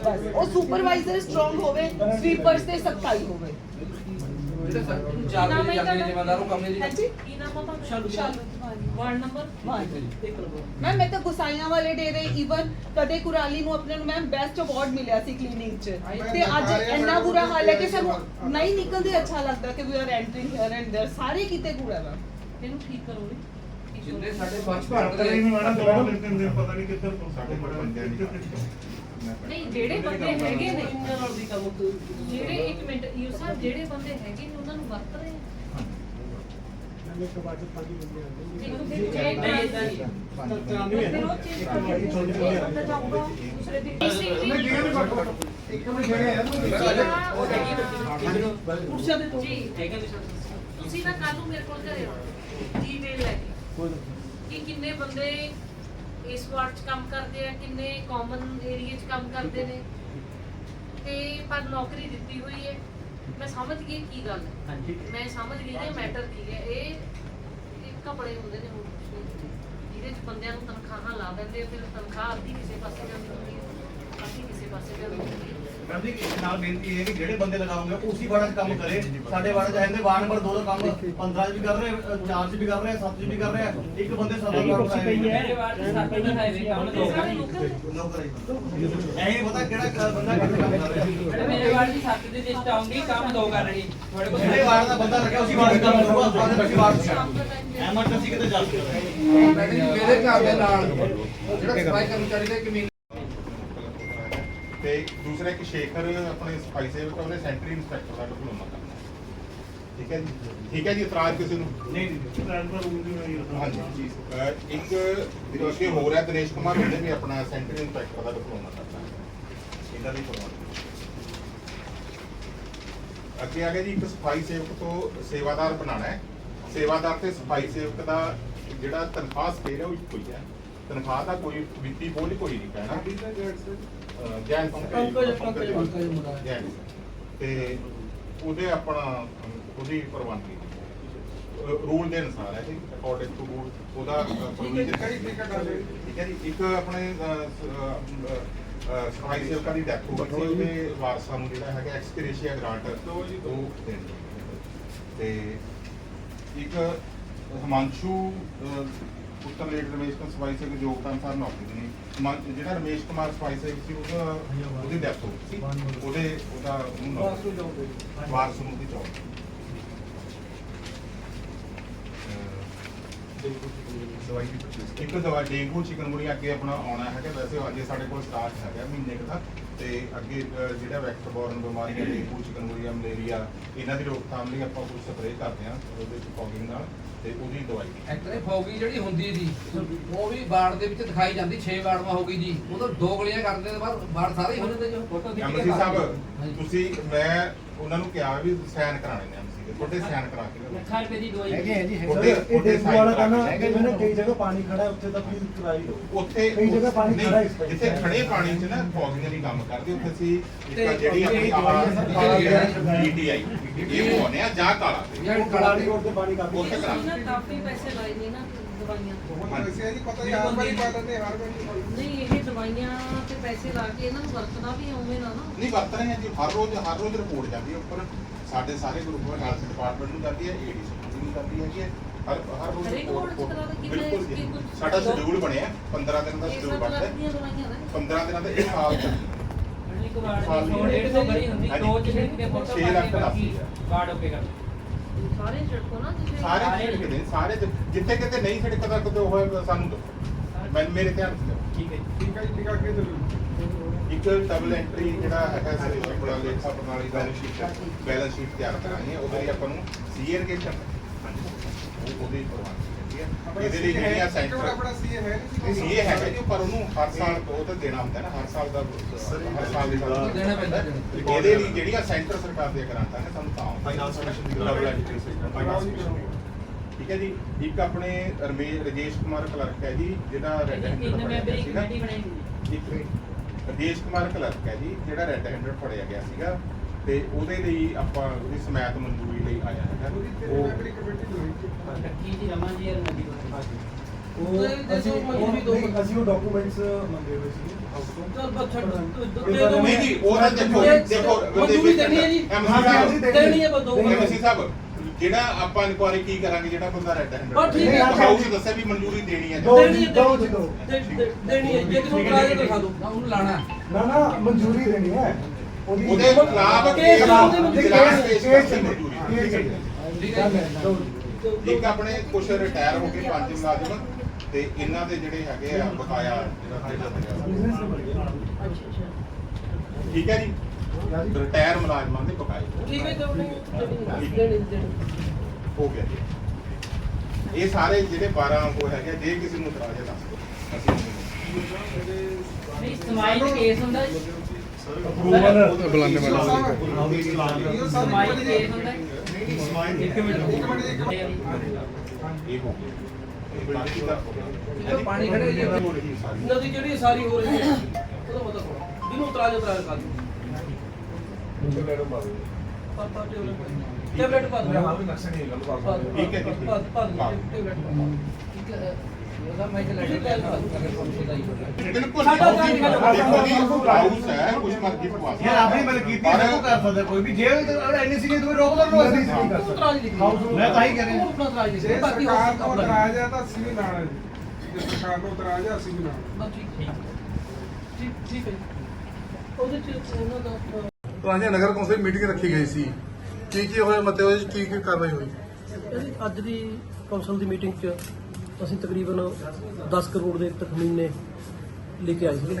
ਬਸ ਉਹ ਸੁਪਰਵਾਈਜ਼ਰ ਸਟਰੋਂਗ ਹੋਵੇ ਸਵੀਪਰਸ ਤੇ ਸਖਤਾਈ ਹੋਵੇ। ਜਿਹੜੇ ਸਰ ਨੂੰ ਚਾਰ ਨਾਮ ਵਜੇ ਹੈ ਜਾਂਦੇ ਨੇ ਤੁਹਾਡਾ? ਜ਼ਿੰਮੇਦਾਰ ਉਹ ਕੰਮ ਹਾਂਜੀ ਨਹੀਂ ਕੀ ਨਾਮ ਆ ਤੁਹਾਡਾ Shalu Shalu ward number ma'am ਮੈਂ ਤਾਂ ਗੁਸਾਈਆਂ ਵਾਲੇ ਡੇ ਦੇ ਇਵਨ ਕਦੇ ਕੁਰਾਲੀ ਨੂੰ ਆਪਣੇ ਨੂੰ ਮੈਮ ਬੈਸਟ ਅਵਾਰਡ ਮਿਲਿਆ ਸੀ ਕਲੀਨਿੰਗ 'ਚ ਤੇ ਅੱਜ ਇੰਨਾ ਬੁਰਾ ਹਾਲ ਹੈ ਕਿ ਸਾਨੂੰ ਨਹੀਂ ਨਿਕਲਦੇ ਅੱਛਾ ਲੱਗਦਾ ਕਿ we are entering here and there ਸਾਰੇ ਕਿਤੇ ਕੂੜਾ ਵਾ ਇਹਨੂੰ ਠੀਕ ਕਰੋ ਵੀ ਠੀਕ ਕਰੋ। ਜਿੰਨੇ ਸਾਡੇ ਫਰਸ਼ ਭਰਦੇ ਨੇ ਸਾਡੇ ਕੋਲ ਬੰਦਿਆਂ ਦੀ ਨਹੀਂ ਜਿਹੜੇ ਬੰਦੇ ਹੈਗੇ ਨੇ ਇਹਨਾਂ ਨਾਲ ਵੀ ਕੰਮ ਤੋਂ ਜਿਹੜੇ ਇੱਕ ਮਿੰਟ ਯੂ ਸਾਹਿਬ ਜਿਹੜੇ ਬੰਦੇ ਹੈਗੇ ਨੇ ਉਹਨਾਂ ਨੂੰ ਵਰਤ ਰਹੇ ਆ? ਨਹੀਂ ਇਦਾਂ ਨਹੀਂ ਚਲਾਉਂਦੇ ਫਿਰ ਉਹ ਚੀਜ਼ ਕਰਕੇ ਇੱਕ ਬੰਦਾ ਜਾਊਗਾ ਦੂਸਰੇ ਦੀ ਇੱਕ ਮਿੰਟ ਜਿਹੜੇ ਪੁਰਸ਼ਾਂ ਦੇ ਤੋਂ ਜੀ। ਹੈਗਾ ਵੀ ਤੁਸੀਂ? ਨਾ ਕੱਲ ਨੂੰ ਮੇਰੇ ਕੋਲ ਘਰੇ ਆਓ। ਜੀਮੇਲ ਲੈ ਕੇ। ਕਿ ਕਿੰਨੇ ਬੰਦੇ ਇਸ ਵਾਰਡ 'ਚ ਕੰਮ ਕਰਦੇ ਆ ਕਿੰਨੇ ਕਾਮਨ ਏਰੀਆ 'ਚ ਕੰਮ ਕਰਦੇ ਨੇ। ਤੇ ਪਰ ਨੌਕਰੀ ਦਿੱਤੀ ਹੋਈ ਹੈ ਮੈਂ ਸਮਝ ਗਈ ਕੀ ਗੱਲ। ਹੈ ਹਾਂਜੀ। ਮੈਂ ਸਮਝ ਗਈ ਕਿ ਮੈਟਰ ਕੀ ਹੈ। ਇਹ ਇਹ ਕੱਪੜੇ ਹੁੰਦੇ ਨੇ ਹੋਰ ਕੁਛ ਨਹੀਂ। ਜਿਹਦੇ 'ਚ ਬੰਦਿਆਂ ਨੂੰ ਤਨਖਾਹਾਂ ਲਾ ਦਿੰਦੇ ਆ, ਫਿਰ ਤਨਖਾਹ ਅੱਧੀ ਕਿਸੇ ਪਾਸੇ ਜਾਂਦੀ ਹੁੰਦੀ ਹੈ ਅੱਧੀ ਕਿਸੇ ਪਾਸੇ ਜਾਂਦੀ ਹੁੰਦੀ ਹੈ। ਮੈਡਮ ਜੀ ਇੱਕ ਨਾਲ ਬੇਨਤੀ ਇਹ ਹੈ ਕਿ ਜਿਹੜੇ ਬੰਦੇ ਲਗਾਉਂਗੇ ਉਸੇ ਵਾਰਡ 'ਚ ਕੰਮ ਕਰੇ। ਸਾਡੇ ਵਾਰਡ 'ਚ ਆਉਂਦੇ ਵਾਰਡ ਨੰਬਰ 2 ਦਾ ਕੰਮ 15 'ਚ ਵੀ ਕਰ ਰਹੇ 4 'ਚ ਵੀ ਕਰ ਰਹੇ 7 'ਚ ਵੀ ਕਰ ਰਹੇ ਇੱਕ ਬੰਦੇ ਸਭ ਦਾ ਕੰਮ ਮੇਰੇ ਵਾਰਡ ਦੇ ਸੱਤ ਹੀ ਹਾਈਵੇ ਕੰਮ ਦੋ। ਸਾਰੇ ਲੋਕਲ ਨੌਕਰ ਐ ਨਹੀਂ ਪਤਾ ਕਿਹੜਾ ਬੰਦਾ ਕਿੱਥੇ ਕੰਮ ਕਰ ਰਿਹਾ। ਮੈਡਮ ਮੇਰੇ ਵਾਰਡ ਦੀ ਸੱਤ ਦੀ ਲਿਸਟ ਆਉਂਗੀ ਕੰਮ ਦੋ ਕਰ ਰਹੀ ਤੁਹਾਡੇ ਕੋਲ ਜਿਹੜੇ ਵਾਰਡ ਦਾ ਬੰਦਾ ਲੱਗਿਆ ਉਸੇ ਵਾਰਡ 'ਚ ਕੰਮ ਕਰੂਗਾ ਸਾਡੇ ਬਾਕੀ ਵਾਰਡ 'ਚ। ਸ਼ਾਮ ਦਾ ਟਾਈਮ ਐਮਰਜੈਂਸੀ ਕਿਤੇ ਚੱਲ ਸਕਦਾ ਮੈਂ ਕਹਿੰਦੀ ਮੇਰੇ ਘਰ ਦੇ ਨਾਲ ਜਿਹੜਾ ਸਫ਼ਾਈ ਕਰਮਚਾਰੀ ਦੇ ਕਮੀ ਤੇ ਦੂਸਰਾ ਇੱਕ ਸ਼ੇਖਰ ਆਪਣੇ ਸਫ਼ਾਈ ਸੇਵਕ ਉਹਨੇ ਸੈਂਟਰੀ ਇੰਸਪੈਕਟਰ ਦਾ ਡਿਪਲੋਮਾ ਕਰਨਾ। ਠੀਕ ਹੈ ਜੀ? ਠੀਕ ਹੈ ਜੀ ਇਤਰਾਜ਼ ਕਿਸੇ ਨੂੰ? ਨਹੀਂ ਨਹੀਂ ਹਾਂਜੀ ਅਹ ਇੱਕ ਅੱਗੇ ਹੋ ਰਿਹਾ ਦਿਨੇਸ਼ ਕੁਮਾਰ ਉਹਨੇ ਵੀ ਆਪਣਾ ਸੈਂਟਰੀ ਇੰਸਪੈਕਟਰ ਦਾ ਡਿਪਲੋਮਾ ਕਰਨਾ। ਇਹਦਾ ਵੀ ਕਰਵਾਉਣਾ ਅੱਗੇ ਆ ਗਿਆ ਜੀ ਇੱਕ ਸਫ਼ਾਈ ਸੇਵਕ ਤੋਂ ਸੇਵਾਦਾਰ ਬਣਾਉਣਾ ਹੈ। ਸੇਵਾਦਾਰ ਤੇ ਸਫ਼ਾਈ ਸੇਵਕ ਦਾ ਜਿਹੜਾ ਤਨਖਾਹ ਸਕੇਲ ਹੈ ਉਹ ਇੱਕੋ ਹੀ ਹੈ। ਤਨਖਾਹ ਦਾ ਕੋਈ ਵਿੱਤੀ ਬੋਝ ਕੋਈ ਨਹੀਂ ਪੈਣਾ। ਅਹ ਜੈਨ ਪੰਕਜ- ਪੰਕਜ- ਪੰਕਜ ਮੁੰਡਾ। ਜੈਨ ਤੇ ਉਹਦੇ ਆਪਣਾ ਉਹਦੀ ਪ੍ਰਵਾਨਗੀ ਰੂਲ ਦੇ ਅਨੁਸਾਰ ਹੈ ਜੀ ਅਕੋਰਡਿੰਗ ਟੂ ਰੂਲ ਉਹਦਾ ਪ੍ਰੋਵੀਜ਼ਨ ਕਈ ਤਰੀਕਾ ਕਰ ਲਿਓ। ਠੀਕ ਹੈ ਜੀ ਇੱਕ ਆਪਣੇ ਸਫ਼ਾਈ ਸੇਵਕਾਂ ਦੀ ਡੈਥ ਹੋ ਗਈ ਸੀ ਉਹਦੇ ਵਾਰਸਾਂ ਨੂੰ ਜਿਹੜਾ ਹੈਗਾ ਐਕਸਕ੍ਰੇਸ਼ੀਆ ਗ੍ਰਾਂਟ ਉਹ ਦੇਣੀ ਤੇ ਇੱਕ ਹਿਮਾਂਸ਼ੂ ਅਹ, ਪੁੱਤਰ ਲੇਟ ਰਮੇਸ਼ ਕੁਮਾਰ ਸਫ਼ਾਈ ਸੇਵਕ ਯੋਗਦਾਨ ਸਾਹਿਬ ਨੌਕਰੀ ਹਿਮਾਂ- ਜਿਹੜਾ ਰਮੇਸ਼ ਕੁਮਾਰ ਸਫ਼ਾਈ ਸੇਵਕ ਸੀ ਉਹਦਾ ਉਹਦੀ ਡੈਥ ਹੋ ਗਈ ਸੀ। ਉਹਦੇ ਉਹਦਾ ਉਹਨੂੰ ਨੌਕਰੀ- ਵਾਰਸ ਨੂੰ ਦੀ ਚੌਕ ਦਵਾਈ ਦੀ। ਇੱਕ ਦਵਾ ਡੇਂਗੂ ਚਿਕਨਗੁਨੀਆ ਅੱਗੇ ਆਪਣਾ ਆਉਣਾ ਹੈਗਾ। ਵੈਸੇ ਅੱਜ ਸਾਡੇ ਕੋਲ ਸਟਾਕ ਹੈਗਾ ਮਹੀਨੇ ਕੁ ਦਾ। ਤੇ ਅੱਗੇ ਅਹ, ਜਿਹੜਾ ਵੈਕਟਰ ਬੋਰਨ ਬਿਮਾਰੀਆਂ ਡੇਂਗੂ ਚਿਕਨਗੁਨੀਆ ਮਲੇਰੀਆ ਇਹਨਾਂ ਦੀ ਰੋਕਥਾਮ ਲਈ ਆਪਾਂ ਕੁਝ ਸਪਰੇਅ ਕਰਦੇ ਹਾਂ ਉਹਦੇ ਵਿੱਚ ਫੌਗਿੰਗ ਨਾਲ। ਤੇ ਉਹਦੀ ਦਵਾਈ। ਐਕਚੁਅਲੀ ਫੌਗੀ ਜਿਹੜੀ ਹੁੰਦੀ ਜੀ ਉਹ ਵੀ ਬਾੜ ਦੇ ਵਿੱਚ ਦਿਖਾਈ ਜਾਂਦੀ 6 ਬਾੜਵਾ ਹੋ ਗਈ ਜੀ। ਤਾਂ ਦੋ ਗਲੀਆਂ ਕਰਦੇ ਦੇ ਬਾਅਦ ਬਾੜ ਸਾਰੇ ਹੀ ਹੋ ਜਾਂਦੇ ਜੋ ਫੋਟੋ ਐਮਸੀ ਸਾਹਿਬ ਤੁਸੀਂ ਮੈਂ ਉਹਨਾਂ ਨੂੰ ਕਿਹਾ ਵੀ ਸਾਈਨ ਕਰਾਣੇ ਨੇ ਤੁਹਾਡੇ ਸਾਈਨ ਕਰਾ ਕੇ ਲਿਆਓ। ਲੱਖਾਂ ਰੁਪਏ ਦੀ ਦਵਾਈ। ਤੁਹਾਡੇ ਤੁਹਾਡੇ ਸਾਈਨ ਕਰਾ ਕੇ ਲਿਆਓ। ਕਈ ਜਗ੍ਹਾ ਪਾਣੀ ਖੜਾ ਹੈ ਉੱਥੇ ਤਾਂ ਪਲੀਜ਼ ਕਰਾਈ ਦਿਓ। ਉੱਥੇ ਕਈ ਜਗ੍ਹਾ ਪਾਣੀ ਨਹੀਂ, ਖੜਾ ਇਸ ਤਰ੍ਹਾਂ। ਜਿੱਥੇ ਖੜੇ ਪਾਣੀ 'ਚ ਨਾ ਫੌਗਿੰਗ ਦੀ ਕੰਮ ਕਰਦੇ ਉੱਥੇ ਅਸੀਂ ਤੇ ਇੱਕ ਜਿਹੜੀ ਆਪਣੀ ਪੀਟੀਆਈ ਇਹ ਪਾਉਂਦੇ ਆ ਜਾਂ ਕਾਲਾ ਤੇ। ਯਾਰ ਕਲਾੜੀ ਰੋਡ ਤੇ ਪਾਣੀ ਕਾਫੀ ਉੱਥੇ ਕਰਾ ਇਹਨਾਂ ਕਾਫੀ ਪੈਸੇ ਲਾਏ ਨੇ ਨਾ ਦਵਾਈਆਂ। ਤੇ। ਹੁਣ ਵੈਸੇ ਜੀ ਪਤਾ ਹੀ ਹਰ ਵਾਰੀ ਪਾ ਲੈਂਦੇ ਹਰ ਵਾਰੀ ਨਹੀਂ ਇਹ ਦਵਾਈਆਂ ਤੇ ਪੈਸੇ ਲਾ ਕੇ ਇਹਨਾਂ ਨੂੰ ਵਰਤਣਾ ਵੀ ਉਵੇਂ ਨਾ ਨਾ। ਨਹੀਂ ਵਰਤ ਰਹੇ ਆ ਜੀ ਹਰ ਰੋਜ਼ ਹਰ ਰੋਜ਼ ਰਿਪੋਰਟ ਜਾਂਦੀ ਹੈ ਉੱਪਰ। ਸਾਡੇ ਸਾਰੇ ਗਰੁੱਪ ਵਿੱਚ ਹੈਲਥ ਡਿਪਾਰਟਮੈਂਟ ਨੂੰ ਜਾਂਦੀ ਹੈ ਏਡੀਸੀ ਨੂੰ ਜਾਂਦੀ ਹੈਗੀ ਹੈ। ਹਰ ਹਰ ਰੋਜ਼ ਕਿੰਨੇ- ਬਿਲਕੁਲ ਜੀ। ਸਾਡਾ ਸ਼ਡਿਊਲ ਬਣਿਆ 15 ਦਿਨ ਦਾ ਇਹ ਸ਼ਡਿਊਲ ਬਣਦਾ ਲੱਖ ਹੈ। ਦੀਆਂ ਦਵਾਈਆਂ ਨੇ। 15 ਦਿਨਾਂ ਦਾ ਇੱਕ ਸਾਲ ਤੱਕ ਇੱਕ ਵਾਰਡ ਦੀ 100 150 ਬਣੀ ਹੁੰਦੀ ਦੋ ਚ ਲਿਖ ਕੇ ਫੋਟੋ ਛੇ ਪਾ ਲੱਖ ਕੇ ਦਾ ਬਾਕੀ ਸੀ। ਵਾਰਡ ਓਕੇ ਕਰ ਸਾਰੇ ਛਿੜਕੋ ਨਾ ਜਿੱਥੇ ਸਾਰੇ ਛਿੜਕਦੇ ਸਾਰੇ ਜਿੱਥੇ ਕਿਤੇ ਨਹੀਂ ਛਿੜਕਦਾ ਕਿਤੇ ਹੋਇਆ ਸਾਨੂੰ ਦੱਸੋ ਮੈਂ ਮੇਰੇ ਧਿਆਨ ਚ ਲਿਆਓ। ਠੀਕ ਹੈ ਜੀ। ਠੀਕ ਹੈ ਜੀ ਠੀਕ ਹੈ ਅੱਗੇ ਚੱਲੋ ਇੱਕ ਡਬਲ ਐਂਟਰੀ ਜਿਹੜਾ ਹੈਗਾ ਸਾਰੇ ਆਪਣਾ ਲੇਖਾ ਪ੍ਰਣਾਲੀ ਬੈਲੈਂਸ ਸ਼ੀਟ ਬੈਲੈਂਸ ਸ਼ੀਟ ਤਿਆਰ ਕਰਾਣੀ ਹੈ। ਉਹਦੇ ਲਈ ਆਪਾਂ ਨੂੰ ਸੀਆਰ ਕੇ ਕਰਨਾ ਉਹ ਉਹਦੀ ਪ੍ਰਵਾਨਗੀ ਹੁੰਦੀ ਹੈ। ਇਹਦੇ ਲਈ ਜਿਹੜੀਆਂ ਸੈਂਟਰ ਆਪਣਾ ਸੀਏ ਹੈ ਨਹੀਂ ਸੀਏ ਹੈਗਾ ਜੀ ਪਰ ਉਹਨੂੰ ਹਰ ਸਾਲ ਉਹ ਤਾਂ ਦੇਣਾ ਹੁੰਦਾ ਨਾ ਹਰ ਸਾਲ ਦਾ ਹਰ ਸਾਲ ਦੀ ਗੱਲ ਦੇਣਾ ਪੈਂਦਾ। ਇਹਦੇ ਲਈ ਜਿਹੜੀਆਂ ਸੈਂਟਰ ਸਰਕਾਰ ਦੀਆਂ ਗ੍ਰਾਂਟਾਂ ਨੇ ਸਾਨੂੰ ਤਾਂ ਫਾਈਨਾਂਸ ਕਮਿਸ਼ਨ ਦੀ double entry system finance commission ਠੀਕ ਹੈ ਜੀ। ਇੱਕ ਆਪਣੇ ਰਮੇਸ਼ ਰਜੇਸ਼ ਕੁਮਾਰ ਕਲਰਕ ਹੈ ਜੀ ਜਿਹੜਾ ਰੈੱਡ ਇਹਦੀ ਤਿੰਨ ਮੈਂਬਰੀ ਕਮੇਟੀ ਬਣਾਈ ਹੋਈ ਹੈ। ਇੱਕ ਰਜੇਸ਼ ਕੁਮਾਰ ਕਲਰਕ ਹੈ ਜੀ ਜਿਹੜਾ ਰੈੱਡ ਹੈਂਡਡ ਫੜਿਆ ਗਿਆ ਸੀਗਾ। ਤੇ ਉਹਦੇ ਲਈ ਆਪਾਂ ਉਹਦੀ ਸਮੈਤ ਮਨਜ਼ੂਰੀ ਲਈ ਆਇਆ ਹੈਗਾ। ਉਹ ਉਹ ਅਸੀਂ ਉਹ ਅਸੀਂ ਉਹ ਡਾਕੂਮੈਂਟਸ ਮੰਗੇ ਹੋਏ ਸੀ ਹਾਊਸ ਤੋਂ। ਚੱਲ ਬਸ ਛੱਡ। ਨਹੀਂ ਜੀ ਉਹ ਦੇਖੋ ਦੇਖੋ ਮਨਜ਼ੂਰੀ ਦੇਣੀ ਹੈ ਜੀ। ਐਮਸੀ ਸਾਹਿਬ। ਜਿਹੜਾ ਆਪਾਂ ਇਨਕੁਆਰੀ ਕੀ ਕਰਾਂਗੇ ਜਿਹੜਾ ਬੰਦਾ ਰੈੱਡ ਹੈਂਡ ਬਸ ਠੀਕ ਹੈ। ਹਾਊਸ ਦੱਸਿਆ ਵੀ ਮਨਜ਼ੂਰੀ ਦੇਣੀ ਹੈ ਦੋ ਦੇਣੀ ਹੈ ਦੋ ਦੋ ਦੇ- ਦੇ- ਦੇਣੀ ਹੈ। ਜੇ ਕਿਸੇ ਨੂੰ ਕਰਾ ਦੇ ਦਿਖਾ ਦਿਓ ਨਾ ਉਹਨੂੰ ਲਾਣਾ ਨਾ ਨਾ ਮਨਜ਼ੂਰੀ ਦੇਣੀ ਹੈ। ਉਹਦੀ ਉਹਦੇ ਖਿਲਾਫ ਕੇਸ ਵਿੱਚ ਖਿਲਾਫ ਕੇਸ ਕੇਸ ਕਰਨੀ ਮਨਜ਼ੂਰੀ ਕੇਸ ਠੀਕ ਹੈ ਜੀ। ਦੋ ਇੱਕ ਆਪਣੇ ਕੁਝ ਰਿਟਾਇਰ ਹੋ ਗਏ ਪੰਜ ਮੁਲਾਜ਼ਮ ਤੇ ਇਹਨਾਂ ਦੇ ਜਿਹੜੇ ਹੈਗੇ ਆ ਬਕਾਇਆ ਜਿਹੜਾ ਬਿਜ਼ਨਸ ਠੀਕ ਹੈ ਜੀ? ਰਿਟਾਇਰ ਮੁਲਾਜ਼ਮਾਂ ਦੇ ਬਕਾਏ ਠੀਕ ਹੈ ਜੀ ਦੇਣੀ ਦੇਣੀ ਦੇਣੀ ਹੋ ਗਿਆ ਜੀ। ਇਹ ਸਾਰੇ ਜਿਹੜੇ 12 ਉਹ ਹੈਗੇ ਆ, ਜੇ ਕਿਸੇ ਨੂੰ ਇਤਰਾਜ਼ ਹੈ ਦੱਸ ਦਿਓ। ਅਸੀਂ ਨਹੀਂ ਸਮਾਈ ਦੇ ਕੇਸ ਹੁੰਦਾ ਜੀ। ਬੁਲਾਣੇ ਸਮਾਈ ਦੇ ਕੇਸ ਹੁੰਦਾ ਜੀ। ਇੱਕ ਮਿੰਟ ਇੱਕ ਮਿੰਟ ਇਹ ਹੋ ਗਿਆ। ਇਹ ਬਾਕੀ ਦਾ ਜਦੋਂ ਪਾਣੀ ਖੜੇ ਜੀ ਨਦੀ ਜਿਹੜੀ ਸਾਰੀ ਹੋ ਰਹੀ ਹੈ। ਉਹਦਾ ਮਤਲਬ ਜਿਹਨੂੰ ਉਤਰਾਜ ਉਤਰਾਜ ਕਰ ਦਿਓ। ਪਾਪਾ ਟੈਬਲੇਟ ਪਾ ਦਿਓ। ਠੀਕ ਹੈ। ਪਾ ਪਾ ਦਿਓ। ਟੈਬਲੇਟ ਪਾ ਦਿਓ। ਇੱਕ ਉਹਦਾ ਮੈਂ ਚੱਲ ਰਿਹਾ ਅਗਰ ਪੰਛੀ ਦਾ ਹੀ ਹੋਗਾ ਬਿਲਕੁਲ ਸਾਡਾ ਦੇਖੋ ਜੀ, ਕੰਮ ਦੇਖੋ ਜੀ ਹਾਊਸ ਹੈ ਕੁਝ ਮਰਜ਼ੀ ਪਵਾ ਯਾਰ ਆਪਣੀ ਮਲਕੀਤੀ ਹੈ ਉਹ ਕਰ ਸਕਦਾ ਕੋਈ ਵੀ। ਜੇ ਐਨਐਸਸੀ ਨੇ ਤੁਸੀਂ ਰੋਕ ਦੋ ਅਸੀਂ ਨਹੀਂ ਕਰ ਸਕਦੇ। ਮੈਂ ਤਾਂ ਹੀ ਕਹਿ ਰਿਹਾ ਆਪਣਾ ਉਤਰਾਜ ਜੇ ਲਿਖੀ ਬਾਕੀ ਸਰਕਾਰ ਨੂੰ ਲੱਗੇ। ਇਤਰਾਜ਼ ਹੈ ਤਾਂ ਅਸੀਂ ਵੀ ਨਾਲ ਹੈ ਜੀ। ਜੇ ਸਰਕਾਰ ਨੂੰ ਇਤਰਾਜ਼ ਹੈ ਅਸੀਂ ਵੀ। ਬਸ ਠੀਕ ਠੀਕ ਠੀਕ ਹੈ। ਉਹਦੇ ਚ ਉਹਨਾਂ ਦਾ ਪੁਰਾਣੀ ਨਗਰ ਕੌਂਸਲ ਮੀਟਿੰਗ ਰੱਖੀ ਗਈ ਸੀ। ਕੀ ਕੀ ਹੋਇਆ ਮਤੇ ਹੋਏ ਕੀ ਕੀ ਕਾਰਵਾਈ ਹੋਈ? ਅੱਜ ਦੀ ਕੌਂਸਲ ਦੀ ਮੀਟਿੰਗ 'ਚ ਅਸੀਂ ਤਕਰੀਬਨ 10 ਕਰੋੜ ਦੇ ਤਖਮੀਨੇ ਲੈ ਕੇ ਆਏ ਸੀ।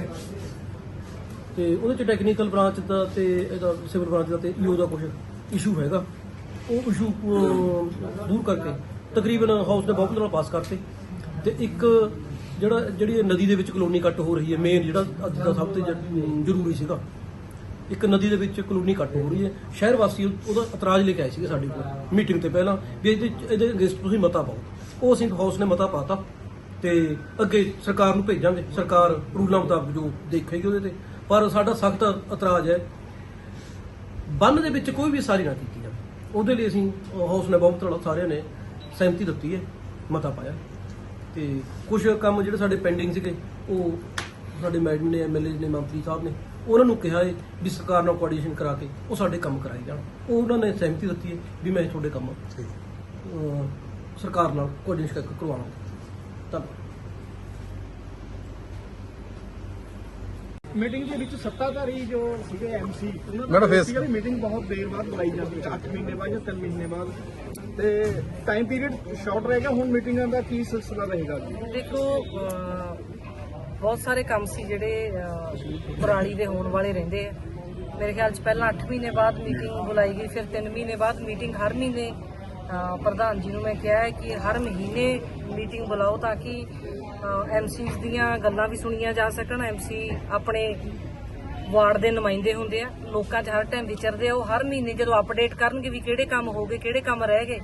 ਤੇ ਉਹਦੇ 'ਚ ਟੈਕਨੀਕਲ ਬ੍ਰਾਂਚ ਦਾ ਤੇ ਇਹਦਾ ਸਿਵਲ ਬ੍ਰਾਂਚ ਦਾ ਤੇ ਈਓ ਦਾ ਕੁਝ ਇਸ਼ੂ ਹੈਗਾ। ਉਹ ਇਸ਼ੂ ਦੂਰ ਕਰਕੇ, ਤਕਰੀਬਨ ਹਾਊਸ ਦੇ ਬਹੁਤ ਨਾਲ ਪਾਸ ਕਰਤੇ ਤੇ ਇੱਕ ਜਿਹੜਾ, ਜਿਹੜੀ ਨਦੀ ਦੇ ਵਿੱਚ ਕਲੋਨੀ ਕੱਟ ਹੋ ਰਹੀ ਹੈ ਮੇਨ ਜਿਹੜਾ ਅੱਜ ਦਾ ਸਭ ਤੋਂ ਜ਼ਰੂਰੀ ਸੀਗਾ। ਇੱਕ ਨਦੀ ਦੇ ਵਿੱਚ ਕਲੋਨੀ ਕੱਟ ਹੋ ਰਹੀ ਹੈ। ਸ਼ਹਿਰ ਵਾਸੀ ਉਹਦਾ ਇਤਰਾਜ਼ ਲੈ ਕੇ ਆਏ ਸੀਗੇ ਸਾਡੇ ਕੋਲ ਮੀਟਿੰਗ ਤੇ ਪਹਿਲਾਂ, ਵੀ ਇਹਦੇ ਇਹਦੇ ਅਗੇਂਸਟ ਤੁਸੀਂ ਮਤਾ ਪਾਓ। ਉਹ ਸਿੰਘ ਹਾਊਸ ਨੇ ਮਤਾ ਪਾਤਾ ਤੇ ਅੱਗੇ ਸਰਕਾਰ ਨੂੰ ਭੇਜਾਂਗੇ। ਸਰਕਾਰ ਰੂਲਾਂ ਮੁਤਾਬਕ ਜੋ ਦੇਖੇਗੀ ਉਹਦੇ ਤੇ। ਪਰ ਸਾਡਾ ਸਖਤ ਇਤਰਾਜ਼ ਹੈ, ਬੰਨ ਦੇ ਵਿੱਚ ਕੋਈ ਵੀ ਸਾਰੀ ਨਾ ਕੀਤੀ ਜਾਵੇ। ਉਹਦੇ ਲਈ ਅਸੀਂ ਹਾਊਸ ਨੇ ਬਹੁਤ ਨਾਲ ਸਾਰਿਆਂ ਨੇ ਸਹਿਮਤੀ ਦਿੱਤੀ ਹੈ, ਮਤਾ ਪਾਇਆ। ਤੇ ਕੁਝ ਕੰਮ ਜਿਹੜੇ ਸਾਡੇ ਪੈਂਡਿੰਗ ਸੀਗੇ, ਉਹ ਸਾਡੇ ਮੈਡਮ ਨੇ ਐਮਐਲਏ ਨੇ ਮੰਤਰੀ ਸਾਹਿਬ ਨੇ ਉਹਨਾਂ ਨੂੰ ਕਿਹਾ ਹੈ ਵੀ ਸਰਕਾਰ ਨਾਲ ਕੋਆਰਡੀਨੇਸ਼ਨ ਕਰਾ ਕੇ ਉਹ ਸਾਡੇ ਕੰਮ ਕਰਾਏ ਜਾਣ। ਉਹ ਉਹਨਾਂ ਨੇ ਸਹਿਮਤੀ ਦਿੱਤੀ ਹੈ ਵੀ ਮੈਂ ਤੁਹਾਡੇ ਕੰਮ ਅਹ, ਸਰਕਾਰ ਨਾਲ ਕੋਆਰਡੀਨੇਸ਼ਨ ਕਰਕੇ ਕਰਵਾਵਾਂਗਾ। ਧੰਨਵਾਦ। ਮੀਟਿੰਗ ਦੇ ਵਿੱਚ ਸੱਤਾਧਾਰੀ ਜੋ ਸੀਗੇ ਐਮਸੀ ਮੈਡਮ, ਫੇਸ- ਬੇਸਿਕਲੀ ਮੀਟਿੰਗ ਬਹੁਤ ਦੇਰ ਬਾਅਦ ਬੁਲਾਈ ਜਾਂਦੀ ਹੈ 8 ਮਹੀਨੇ ਬਾਅਦ ਜਾਂ 3 ਮਹੀਨੇ ਬਾਅਦ। ਤੇ ਟਾਈਮ ਪੀਰੀਅਡ ਸ਼ਾਰਟ ਰਹੇਗਾ ਹੁਣ ਮੀਟਿੰਗਾਂ ਦਾ ਕੀ ਸਿਲਸਿਲਾ ਰਹੇਗਾ ਦੇਖੋ ਅਹ, ਬਹੁਤ ਸਾਰੇ ਕੰਮ ਸੀ ਜਿਹੜੇ ਅਹ, ਪਰਾਲੀ ਦੇ ਹੋਣ ਵਾਲੇ ਰਹਿੰਦੇ ਆ। ਮੇਰੇ ਖਿਆਲ 'ਚ ਪਹਿਲਾਂ 8 ਮਹੀਨੇ ਬਾਅਦ ਮੀਟਿੰਗ ਬੁਲਾਈ ਗਈ ਫਿਰ 3 ਮਹੀਨੇ ਬਾਅਦ ਮੀਟਿੰਗ ਹਰ ਮਹੀਨੇ ਪ੍ਰਧਾਨ ਜੀ ਨੂੰ ਮੈਂ ਕਿਹਾ ਹੈ ਕਿ ਹਰ ਮਹੀਨੇ ਮੀਟਿੰਗ ਬੁਲਾਓ ਤਾਂ ਕਿ ਐਮਸੀਜ਼ ਦੀਆਂ ਗੱਲਾਂ ਵੀ ਸੁਣੀਆਂ ਜਾ ਸਕਣ। ਐਮਸੀ ਆਪਣੇ ਵਾਰਡ ਦੇ ਨੁਮਾਇੰਦੇ ਹੁੰਦੇ ਆ ਲੋਕਾਂ 'ਚ ਹਰ ਟਾਈਮ ਵਿਚਰਦੇ ਆ ਉਹ ਹਰ ਮਹੀਨੇ ਜਦੋਂ ਅਪਡੇਟ ਕਰਨਗੇ ਵੀ ਕਿਹੜੇ ਕੰਮ ਹੋ ਗਏ ਕਿਹੜੇ ਕੰਮ ਰਹਿ ਗਏ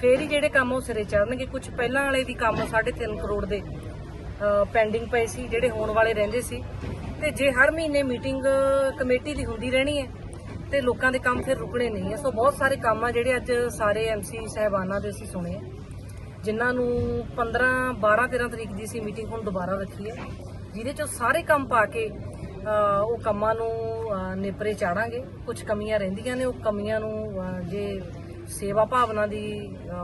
ਫੇਰ ਹੀ ਜਿਹੜੇ ਕੰਮ ਉਹ ਸਿਰੇ ਚੜਨਗੇ ਕੁਝ ਪਹਿਲਾਂ ਵਾਲੇ ਵੀ ਕੰਮ 3.5 ਕਰੋੜ ਦੇ ਪੈਂਡਿੰਗ ਪਏ ਸੀ, ਜਿਹੜੇ ਹੋਣ ਵਾਲੇ ਰਹਿੰਦੇ ਸੀ। ਤੇ ਜੇ ਹਰ ਮਹੀਨੇ ਮੀਟਿੰਗ ਕਮੇਟੀ ਦੀ ਹੁੰਦੀ ਰਹਿਣੀ ਹੈ, ਤੇ ਲੋਕਾਂ ਦੇ ਕੰਮ ਫਿਰ ਰੁਕਣੇ ਨਹੀਂ ਹੈ। ਸੋ ਬਹੁਤ ਸਾਰੇ ਕੰਮ ਆ ਜਿਹੜੇ ਅੱਜ ਸਾਰੇ ਐਮਸੀ ਸਹਿਬਾਨਾਂ ਦੇ ਅਸੀਂ ਸੁਣੇ ਆ। ਜਿਨ੍ਹਾਂ ਨੂੰ 15 12 13 ਤਰੀਕ ਦੀ ਸੀ ਮੀਟਿੰਗ ਹੁਣ ਦੁਬਾਰਾ ਰੱਖੀ ਹੈ। ਜਿਹਦੇ ਚ ਸਾਰੇ ਕੰਮ ਪਾ ਕੇ ਉਹ ਕੰਮਾਂ ਨੂੰ ਨੇਪਰੇ ਚਾੜਾਂਗੇ। ਕੁਝ ਕਮੀਆਂ ਰਹਿੰਦੀਆਂ ਨੇ, ਉਹ ਕਮੀਆਂ ਨੂੰ ਜੇ ਸੇਵਾ ਭਾਵਨਾ ਦੀ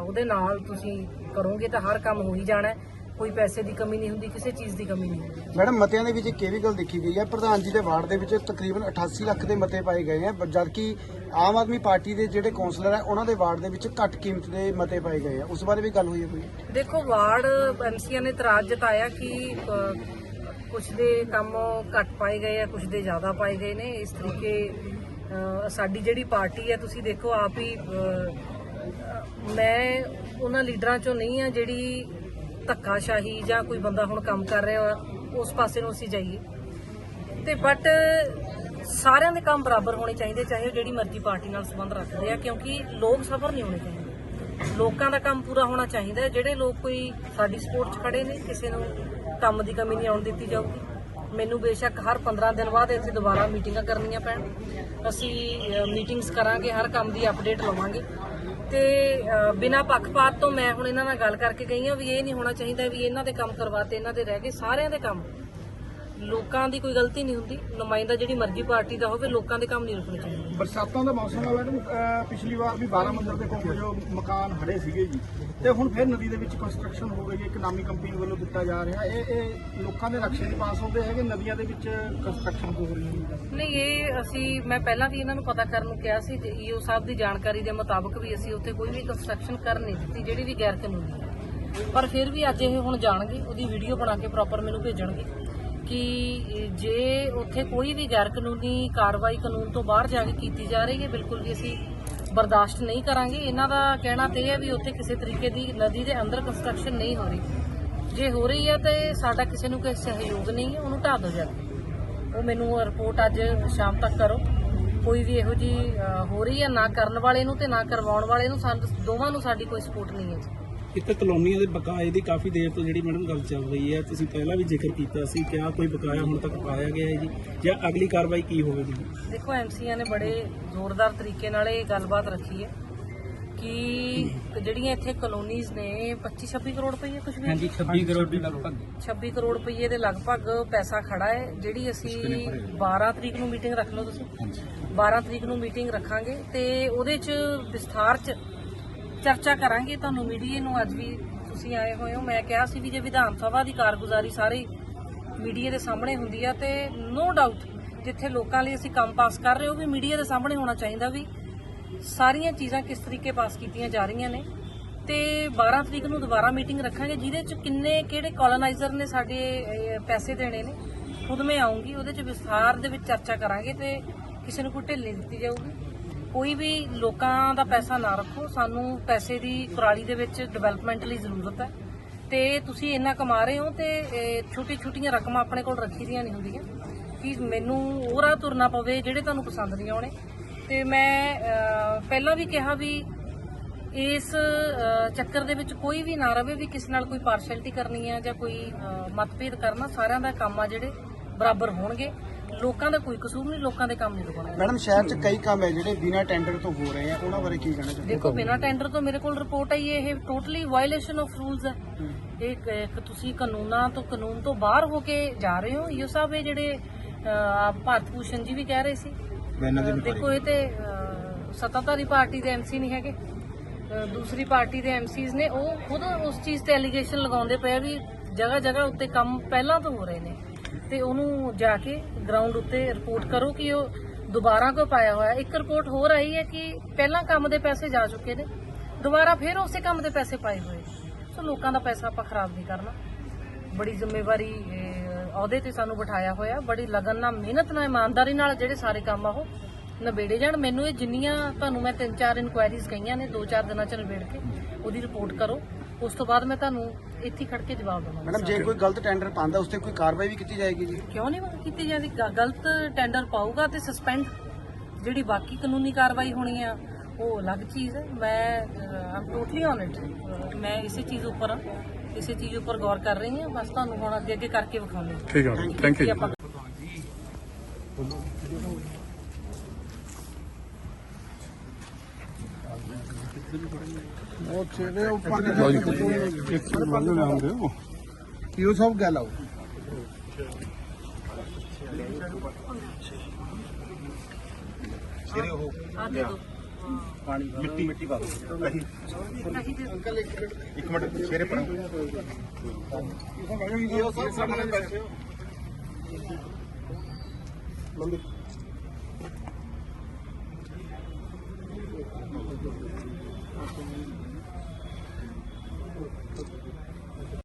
ਉਹਦੇ ਨਾਲ ਤੁਸੀਂ ਕਰੋਗੇ ਤਾਂ ਹਰ ਕੰਮ ਹੋ ਹੀ ਜਾਣਾ ਹੈ। ਕੋਈ ਪੈਸੇ ਦੀ ਕਮੀ ਨਹੀਂ ਹੁੰਦੀ ਕਿਸੇ ਚੀਜ਼ ਦੀ ਕਮੀ ਨਹੀਂ ਹੁੰਦੀ। ਮੈਡਮ ਮਤਿਆਂ ਦੇ ਵਿੱਚ ਇੱਕ ਇਹ ਵੀ ਗੱਲ ਦੇਖੀ ਗਈ ਹੈ ਪ੍ਰਧਾਨ ਜੀ ਦੇ ਵਾਰਡ ਦੇ ਵਿੱਚ ਤਕਰੀਬਨ 88 ਲੱਖ ਦੇ ਮਤੇ ਪਾਏ ਗਏ ਹੈ ਜਦਕਿ ਆਮ ਆਦਮੀ ਪਾਰਟੀ ਦੇ ਜਿਹੜੇ ਕੌਂਸਲਰ ਹੈ ਉਹਨਾਂ ਦੇ ਵਾਰਡ ਦੇ ਵਿੱਚ ਘੱਟ ਕੀਮਤ ਦੇ ਮਤੇ ਪਾਏ ਗਏ ਆ ਉਸ ਬਾਰੇ ਵੀ ਗੱਲ ਹੋਈ ਹੈ ਕੋਈ? ਦੇਖੋ ਵਾਰਡ ਐਮਸੀਆਂ ਨੇ ਇਤਰਾਜ਼ ਜਤਾਇਆ ਕਿ ਕੁਝ ਦੇ ਕੰਮ ਘੱਟ ਪਾਏ ਗਏ ਆ ਕੁਝ ਦੇ ਜ਼ਿਆਦਾ ਪਾਏ ਗਏ ਨੇ। ਇਸ ਤਰੀਕੇ ਸਾਡੀ ਜਿਹੜੀ ਪਾਰਟੀ ਹੈ ਤੁਸੀਂ ਦੇਖੋ ਆਪ ਹੀ ਮੈਂ ਉਹਨਾਂ ਲੀਡਰਾਂ ਚੋਂ ਨਹੀਂ ਆ ਜਿਹੜੀ ਧੱਕਾਸ਼ਾਹੀ ਜਾਂ ਕੋਈ ਬੰਦਾ ਹੁਣ ਕੰਮ ਕਰ ਰਿਹਾ ਉਸ ਪਾਸੇ ਨੂੰ ਅਸੀਂ ਜਾਈਏ। ਤੇ ਬਟ ਸਾਰਿਆਂ ਦੇ ਕੰਮ ਬਰਾਬਰ ਹੋਣੇ ਚਾਹੀਦੇ, ਚਾਹੇ ਉਹ ਜਿਹੜੀ ਮਰਜ਼ੀ ਪਾਰਟੀ ਨਾਲ ਸੰਬੰਧ ਰੱਖਦੇ ਆ, ਕਿਉਂਕਿ ਲੋਕ ਸਫਰ ਨਹੀਂ ਹੋਣੇ ਚਾਹੀਦੇ। ਲੋਕਾਂ ਦਾ ਕੰਮ ਪੂਰਾ ਹੋਣਾ ਚਾਹੀਦਾ ਜਿਹੜੇ ਲੋਕ ਕੋਈ ਸਾਡੀ ਸਪੋਰਟ 'ਚ ਖੜੇ ਨੇ, ਕਿਸੇ ਨੂੰ ਕੰਮ ਦੀ ਕਮੀ ਨਹੀਂ ਆਉਣ ਦਿੱਤੀ ਜਾਊਗੀ। ਮੈਨੂੰ ਬੇਸ਼ੱਕ ਹਰ 15 ਦਿਨ ਬਾਅਦ ਇੱਥੇ ਦੁਬਾਰਾ ਮੀਟਿੰਗਾਂ ਕਰਨੀਆਂ ਪੈਣ। ਅਸੀਂ ਮੀਟਿੰਗਸ ਕਰਾਂਗੇ, ਹਰ ਕੰਮ ਦੀ ਅਪਡੇਟ ਲਵਾਂਗੇ। ਤੇ ਅ, ਬਿਨਾਂ ਪੱਖਪਾਤ ਤੋਂ ਮੈਂ ਹੁਣ ਇਹਨਾਂ ਨਾਲ ਗੱਲ ਕਰਕੇ ਗਈ ਹਾਂ ਵੀ ਇਹ ਨਹੀਂ ਹੋਣਾ ਚਾਹੀਦਾ ਵੀ ਇਹਨਾਂ ਦੇ ਕੰਮ ਕਰਵਾਤੇ ਇਹਨਾਂ ਦੇ ਰਹਿ ਗਏ ਸਾਰਿਆਂ ਦੇ ਕੰਮ। ਲੋਕਾਂ ਦੀ ਕੋਈ ਗਲਤੀ ਨਹੀਂ ਹੁੰਦੀ। ਨੁਮਾਇੰਦਾ ਜਿਹੜੀ ਮਰਜ਼ੀ ਪਾਰਟੀ ਦਾ ਹੋਵੇ ਲੋਕਾਂ ਦੇ ਕੰਮ ਨਹੀਂ ਰੁਕਣੇ ਚਾਹੀਦੇ। ਬਰਸਾਤਾਂ ਦਾ ਮੌਸਮ ਆ ਮੈਡਮ ਅਹ ਪਿਛਲੀ ਵਾਰ ਵੀ 12 ਮੰਜ਼ਿਲ ਦੇ ਕੋਲ ਜੋ ਮਕਾਨ ਹੜੇ ਸੀਗੇ ਜੀ। ਤੇ ਹੁਣ ਫਿਰ ਨਦੀ ਦੇ ਵਿੱਚ ਕੰਸਟਰਕਸ਼ਨ ਹੋ ਗਈ ਹੈ ਇੱਕ ਨਾਮੀ ਕੰਪਨੀ ਵੱਲੋਂ ਦਿੱਤਾ ਜਾ ਰਿਹਾ। ਇਹ ਇਹ ਲੋਕਾਂ ਦੇ ਰਕਸ਼ੇ ਦੇ ਪਾਸ ਹੁੰਦੇ ਹੈਗੇ ਨਦੀਆਂ ਦੇ ਵਿੱਚ ਕੰਸਟਰਕਸ਼ਨ ਹੋ ਰਹੀ ਹੈ ਨਹੀਂ ਇਹ ਅਸੀਂ ਮੈਂ ਪਹਿਲਾਂ ਵੀ ਇਹਨਾਂ ਨੂੰ ਪਤਾ ਕਰਨ ਨੂੰ ਕਿਹਾ ਸੀ ਈਓ ਸਾਹਿਬ ਦੀ ਜਾਣਕਾਰੀ ਦੇ ਮੁਤਾਬਕ ਵੀ ਅਸੀਂ ਉੱਥੇ ਕੋਈ ਵੀ ਕੰਸਟਰਕਸ਼ਨ ਕਰ ਨਹੀਂ ਦਿੱਤੀ ਜਿਹੜੀ ਵੀ ਗੈਰ ਕਾਨੂੰਨੀ ਹੈ ਪਰ ਫਿਰ ਵੀ ਅੱਜ ਇਹ ਹੁਣ ਜਾਣਗੇ ਉਹਦੀ ਵੀਡੀਓ ਬਣਾ ਕੇ ਪ੍ਰੋਪਰ ਮੈਨੂੰ ਭੇਜਣਗੇ। ਕਿ ਜੇ ਉੱਥੇ ਕੋਈ ਵੀ ਗੈਰ ਕਾਨੂੰਨੀ ਕਾਰਵਾਈ ਕਾਨੂੰਨ ਤੋਂ ਬਾਹਰ ਜਾ ਕੇ ਕੀਤੀ ਜਾ ਰਹੀ ਹੈ, ਬਿਲਕੁਲ ਵੀ ਅਸੀਂ ਬਰਦਾਸ਼ਤ ਨਹੀਂ ਕਰਾਂਗੇ। ਇਹਨਾਂ ਦਾ ਕਹਿਣਾ ਤੇ ਇਹ ਹੈ ਵੀ ਉੱਥੇ ਕਿਸੇ ਤਰੀਕੇ ਦੀ ਨਦੀ ਦੇ ਅੰਦਰ ਕੰਸਟਰਕਸ਼ਨ ਨਹੀਂ ਹੋ ਰਹੀ। ਜੇ ਹੋ ਰਹੀ ਹੈ ਤੇ ਸਾਡਾ ਕਿਸੇ ਨੂੰ ਕੋਈ ਸਹਿਯੋਗ ਨਹੀਂ ਹੈ, ਉਹਨੂੰ ਢਾਹ ਦਿਓ ਜਾ ਉਹ ਮੈਨੂੰ ਰਿਪੋਰਟ ਅੱਜ ਸ਼ਾਮ ਤੱਕ ਕਰੋ। ਕੋਈ ਵੀ ਇਹੋ ਜੀ ਹੋ ਰਹੀ ਹੈ ਨਾ ਕਰਨ ਵਾਲੇ ਨੂੰ ਤੇ ਨਾ ਕਰਵਾਉਣ ਵਾਲੇ ਨੂੰ, ਸਾਨੂੰ ਦੋਵਾਂ ਨੂੰ ਸਾਡੀ ਕੋਈ ਸਪੋਰਟ ਨਹੀਂ ਹੈ ਇੱਕ ਕਲੋਨੀਆਂ ਦੇ ਬਕਾਏ ਦੀ ਕਾਫੀ ਦੇਰ ਤੋਂ ਜਿਹੜੀ ਮੈਡਮ ਗੱਲ ਚੱਲ ਰਹੀ ਹੈ ਤੁਸੀਂ ਪਹਿਲਾਂ ਵੀ ਜ਼ਿਕਰ ਕੀਤਾ ਸੀ ਕਿ ਆ ਕੋਈ ਬਕਾਇਆ ਹੁਣ ਤੱਕ ਪਾਇਆ ਗਿਆ ਹੈ ਜੀ ਜਾਂ ਅਗਲੀ ਕਾਰਵਾਈ ਕੀ ਹੋਵੇਗੀ? ਦੇਖੋ ਐਮਸੀਆਂ ਨੇ ਬੜੇ ਜ਼ੋਰਦਾਰ ਤਰੀਕੇ ਨਾਲ ਇਹ ਗੱਲਬਾਤ ਰੱਖੀ ਹੈ ਕਿ ਜਿਹੜੀਆਂ ਇੱਥੇ ਕਲੋਨੀਜ਼ ਨੇ 25 26 ਕਰੋੜ ਰੁਪਏ ਕੁਝ ਵੀ? ਹਾਂਜੀ 26 ਕਰੋੜ ਦੇ ਲਗਭਗ। 26 ਕਰੋੜ ਰੁਪਏ ਦੇ ਲਗਭਗ ਪੈਸਾ ਖੜਾ ਹੈ ਜਿਹੜੀ ਅਸੀਂ 12 ਤਰੀਕ ਨੂੰ ਮੀਟਿੰਗ ਰੱਖ ਲਓ ਤੁਸੀਂ। 12 ਤਰੀਕ ਨੂੰ ਮੀਟਿੰਗ ਰੱਖਾਂਗੇ ਤੇ ਉਹਦੇ ਚ ਵਿਸਥਾਰ ਚ ਚਰਚਾ ਕਰਾਂਗੇ ਤੁਹਾਨੂੰ ਮੀਡੀਆ ਨੂੰ ਅੱਜ ਵੀ ਤੁਸੀਂ ਆਏ ਹੋਏ ਹੋ। ਮੈਂ ਕਿਹਾ ਸੀ ਵੀ ਜੇ ਵਿਧਾਨ ਸਭਾ ਦੀ ਕਾਰਗੁਜ਼ਾਰੀ ਸਾਰੀ ਮੀਡੀਆ ਦੇ ਸਾਹਮਣੇ ਹੁੰਦੀ ਆ ਤੇ ਨੋ ਡਾਊਟ ਜਿੱਥੇ ਲੋਕਾਂ ਲਈ ਅਸੀਂ ਕੰਮ ਪਾਸ ਕਰ ਰਹੇ ਹੋ ਵੀ ਮੀਡੀਆ ਦੇ ਸਾਹਮਣੇ ਹੋਣਾ ਚਾਹੀਦਾ ਵੀ ਸਾਰੀਆਂ ਚੀਜ਼ਾਂ ਕਿਸ ਤਰੀਕੇ ਪਾਸ ਕੀਤੀਆਂ ਜਾ ਰਹੀਆਂ ਨੇ। ਤੇ 12 ਤਰੀਕ ਨੂੰ ਦੁਬਾਰਾ ਮੀਟਿੰਗ ਰੱਖਾਂਗੇ, ਜਿਹਦੇ ਚ ਕਿੰਨੇ, ਕਿਹੜੇ ਕੋਲੋਨਾਈਜ਼ਰ ਨੇ ਸਾਡੇ ਪੈਸੇ ਦੇਣੇ ਨੇ, ਖੁਦ ਮੈਂ ਆਉਂਗੀ, ਉਹਦੇ ਚ ਵਿਸਥਾਰ ਦੇ ਵਿੱਚ ਚਰਚਾ ਕਰਾਂਗੇ ਤੇ ਕਿਸੇ ਨੂੰ ਕੋਈ ਢਿੱਲ ਨਹੀਂ ਦਿੱਤੀ ਜਾਊਗੀ। ਕੋਈ ਵੀ ਲੋਕਾਂ ਦਾ ਪੈਸਾ ਨਾ ਰੱਖੋ, ਸਾਨੂੰ ਪੈਸੇ ਦੀ ਕੁਰਾਲੀ ਦੇ ਵਿੱਚ ਡਿਵੈਲਪਮੈਂਟ ਲਈ ਜ਼ਰੂਰਤ ਹੈ। ਤੇ ਤੁਸੀਂ ਇੰਨਾ ਕਮਾ ਰਹੇ ਹੋ ਤੇ ਛੋਟੀ ਛੋਟੀਆਂ ਰਕਮਾਂ ਆਪਣੇ ਕੋਲ ਰੱਖੀ ਦੀਆਂ ਨਹੀਂ ਹੁੰਦੀਆਂ। ਕਿ ਮੈਨੂੰ ਉਹ ਰਾਹ ਤੁਰਨਾ ਪਵੇ ਜਿਹੜੇ ਤੁਹਾਨੂੰ ਪਸੰਦ ਨਹੀਂ ਆਉਣੇ। ਤੇ ਮੈਂ ਪਹਿਲਾਂ ਵੀ ਕਿਹਾ ਵੀ ਇਸ ਚੱਕਰ ਦੇ ਵਿੱਚ ਕੋਈ ਵੀ ਨਾ ਰਵੇ ਵੀ ਕਿਸੇ ਨਾਲ ਕੋਈ ਪਾਰਸ਼ੈਲਿਟੀ ਕਰਨੀ ਹੈ ਜਾਂ ਕੋਈ ਮਤਭੇਦ ਕਰਨਾ, ਸਾਰਿਆਂ ਦਾ ਕੰਮ ਆ ਜਿਹੜੇ ਬਰਾਬਰ ਹੋਣਗੇ। ਲੋਕਾਂ ਦਾ ਕੋਈ ਕਸੂਰ ਨਹੀਂ ਲੋਕਾਂ ਦੇ ਕੰਮ ਨਹੀਂ ਰੁਕਣਾ ਮੈਡਮ ਸ਼ਹਿਰ 'ਚ ਕਈ ਕੰਮ ਹੈ ਜਿਹੜੇ ਬਿਨਾਂ ਟੈਂਡਰ ਤੋਂ ਹੋ ਰਹੇ ਆ ਉਹਨਾਂ ਬਾਰੇ ਕੀ ਕਹਿਣਾ ਚਾਹੁੰਦੇ ਦੇਖੋ ਬਿਨਾਂ ਟੈਂਡਰ ਤੋਂ ਮੇਰੇ ਕੋਲ ਰਿਪੋਰਟ ਆਈ ਹੈ ਇਹ ਟੋਟਲੀ ਵਾਇਓਲੇਸ਼ਨ ਆਫ ਰੂਲਸ ਹੈ ਇਹ ਇੱਕ ਤੁਸੀਂ ਕਾਨੂੰਨਾਂ ਤੋਂ ਕਾਨੂੰਨ ਤੋਂ ਬਾਹਰ ਹੋ ਕੇ ਜਾ ਰਹੇ ਹੋ ਇਹ ਸਾਹਿਬ ਇਹ ਜਿਹੜੇ ਅਹ, ਭਾਰਤ ਭੂਸ਼ਣ ਜੀ ਵੀ ਕਹਿ ਰਹੇ ਸੀ। ਅਹ, ਦੇਖੋ ਇਹ ਤੇ ਅਹ, ਸੱਤਾਧਾਰੀ ਪਾਰਟੀ ਦੇ ਐਮਸੀ ਨਹੀਂ ਹੈਗੇ। ਅਹ, ਦੂਸਰੀ ਪਾਰਟੀ ਦੇ ਐਮਸੀਜ਼ ਨੇ ਉਹ ਖੁਦ ਉਸ ਚੀਜ਼ ਤੇ ਐਲੀਗੇਸ਼ਨ ਲਗਾਉਂਦੇ ਪਏ ਆ ਵੀ ਜਗ੍ਹਾ ਜਗ੍ਹਾ ਉੱਤੇ ਕੰਮ ਪਹਿਲਾਂ ਤੋਂ ਹੋ ਰਹੇ ਨੇ। ਤੇ ਉਹਨੂੰ ਜਾ ਕੇ ਗਰਾਊਂਡ ਉੱਤੇ ਰਿਪੋਰਟ ਕਰੋ ਕਿ ਉਹ ਦੁਬਾਰਾ ਕਿਉਂ ਪਾਇਆ ਹੋਇਆ ਇੱਕ ਰਿਪੋਰਟ ਹੋਰ ਆਈ ਹੈ ਕਿ ਪਹਿਲਾਂ ਕੰਮ ਦੇ ਪੈਸੇ ਜਾ ਚੁੱਕੇ ਨੇ, ਦੁਬਾਰਾ ਫਿਰ ਉਸੇ ਕੰਮ ਦੇ ਪੈਸੇ ਪਾਏ ਹੋਏ ਸੋ ਲੋਕਾਂ ਦਾ ਪੈਸਾ ਆਪਾਂ ਖਰਾਬ ਨਹੀਂ ਕਰਨਾ। ਬੜੀ ਜ਼ਿੰਮੇਵਾਰੀ ਅਹੁਦੇ ਤੇ ਸਾਨੂੰ ਬਿਠਾਇਆ ਹੋਇਆ। ਬੜੀ ਲਗਨ ਨਾਲ, ਮਿਹਨਤ ਨਾਲ, ਇਮਾਨਦਾਰੀ ਨਾਲ ਜਿਹੜੇ ਸਾਰੇ ਕੰਮ ਆ ਉਹ ਨਿਬੇੜੇ ਜਾਣ। ਮੈਨੂੰ ਇਹ ਜਿੰਨੀਆਂ ਤੁਹਾਨੂੰ ਮੈਂ ਤਿੰਨ ਚਾਰ ਇਨਕੁਆਇਰੀਜ਼ ਕਹੀਆਂ ਨੇ, ਦੋ ਚਾਰ ਦਿਨਾਂ ਚ ਨਿਬੇੜ ਕੇ ਉਹਦੀ ਰਿਪੋਰਟ ਕਰੋ। ਉਸ ਤੋਂ ਬਾਅਦ ਮੈਂ ਤੁਹਾਨੂੰ ਇੱਥੇ ਖੜ ਕੇ ਜਵਾਬ ਦੇਵਾਂਗਾ। ਮੈਡਮ ਜੇ ਕੋਈ ਗਲਤ ਟੈਂਡਰ ਪਾਉਂਦਾ ਉਸ ਤੇ ਕੋਈ ਕਾਰਵਾਈ ਵੀ ਕੀਤੀ ਜਾਏਗੀ ਜੀ? ਕਿਉਂ ਨਹੀਂ ਕੀਤੀ ਜਾਂਦੀ ਗ- ਗਲਤ ਟੈਂਡਰ ਪਾਊਗਾ ਤੇ ਸਸਪੈਂਡ ਜਿਹੜੀ ਬਾਕੀ ਕਾਨੂੰਨੀ ਕਾਰਵਾਈ ਹੋਣੀ ਆ ਉਹ ਅਲੱਗ ਚੀਜ਼ ਹੈ। ਮੈਂ ਆਮ ਟੋਟਲੀ ਔਨ ਇਟ ਮੈਂ ਇਸੇ ਚੀਜ਼ ਉੱਪਰ ਹਾਂ ਇਸੇ ਚੀਜ਼ ਉੱਪਰ ਗੌਰ ਕਰ ਰਹੀ ਹਾਂ। ਬਸ ਤੁਹਾਨੂੰ ਹੁਣ ਅੱਗੇ ਅੱਗੇ ਕਰਕੇ ਵਿਖਾਉਂਦੇ ਹਾਂ। ਠੀਕ ਹੈ ਥੈਂਕ ਕਿ ਯੂ ਆਪਾਂ ਲਓ ਜੀ ਇੱਕ ਮੰਨ ਲੈਂਦੇ ਹੋ ਇਹ ਸਭ ਗੱਲ ਆਓ ਆ ਦੇ ਦਿਓ ਮਿੱਟੀ ਮਿੱਟੀ। ਪਾ ਦੇ। ਦਿਓ ਇੱਕ ਮਿੰਟ। ਸ਼ੇਰੇ ਪੜਾ ਇਹ ਸਭ ਸਾਹਮਣੇ ਬੈਠੇ ਹੋ।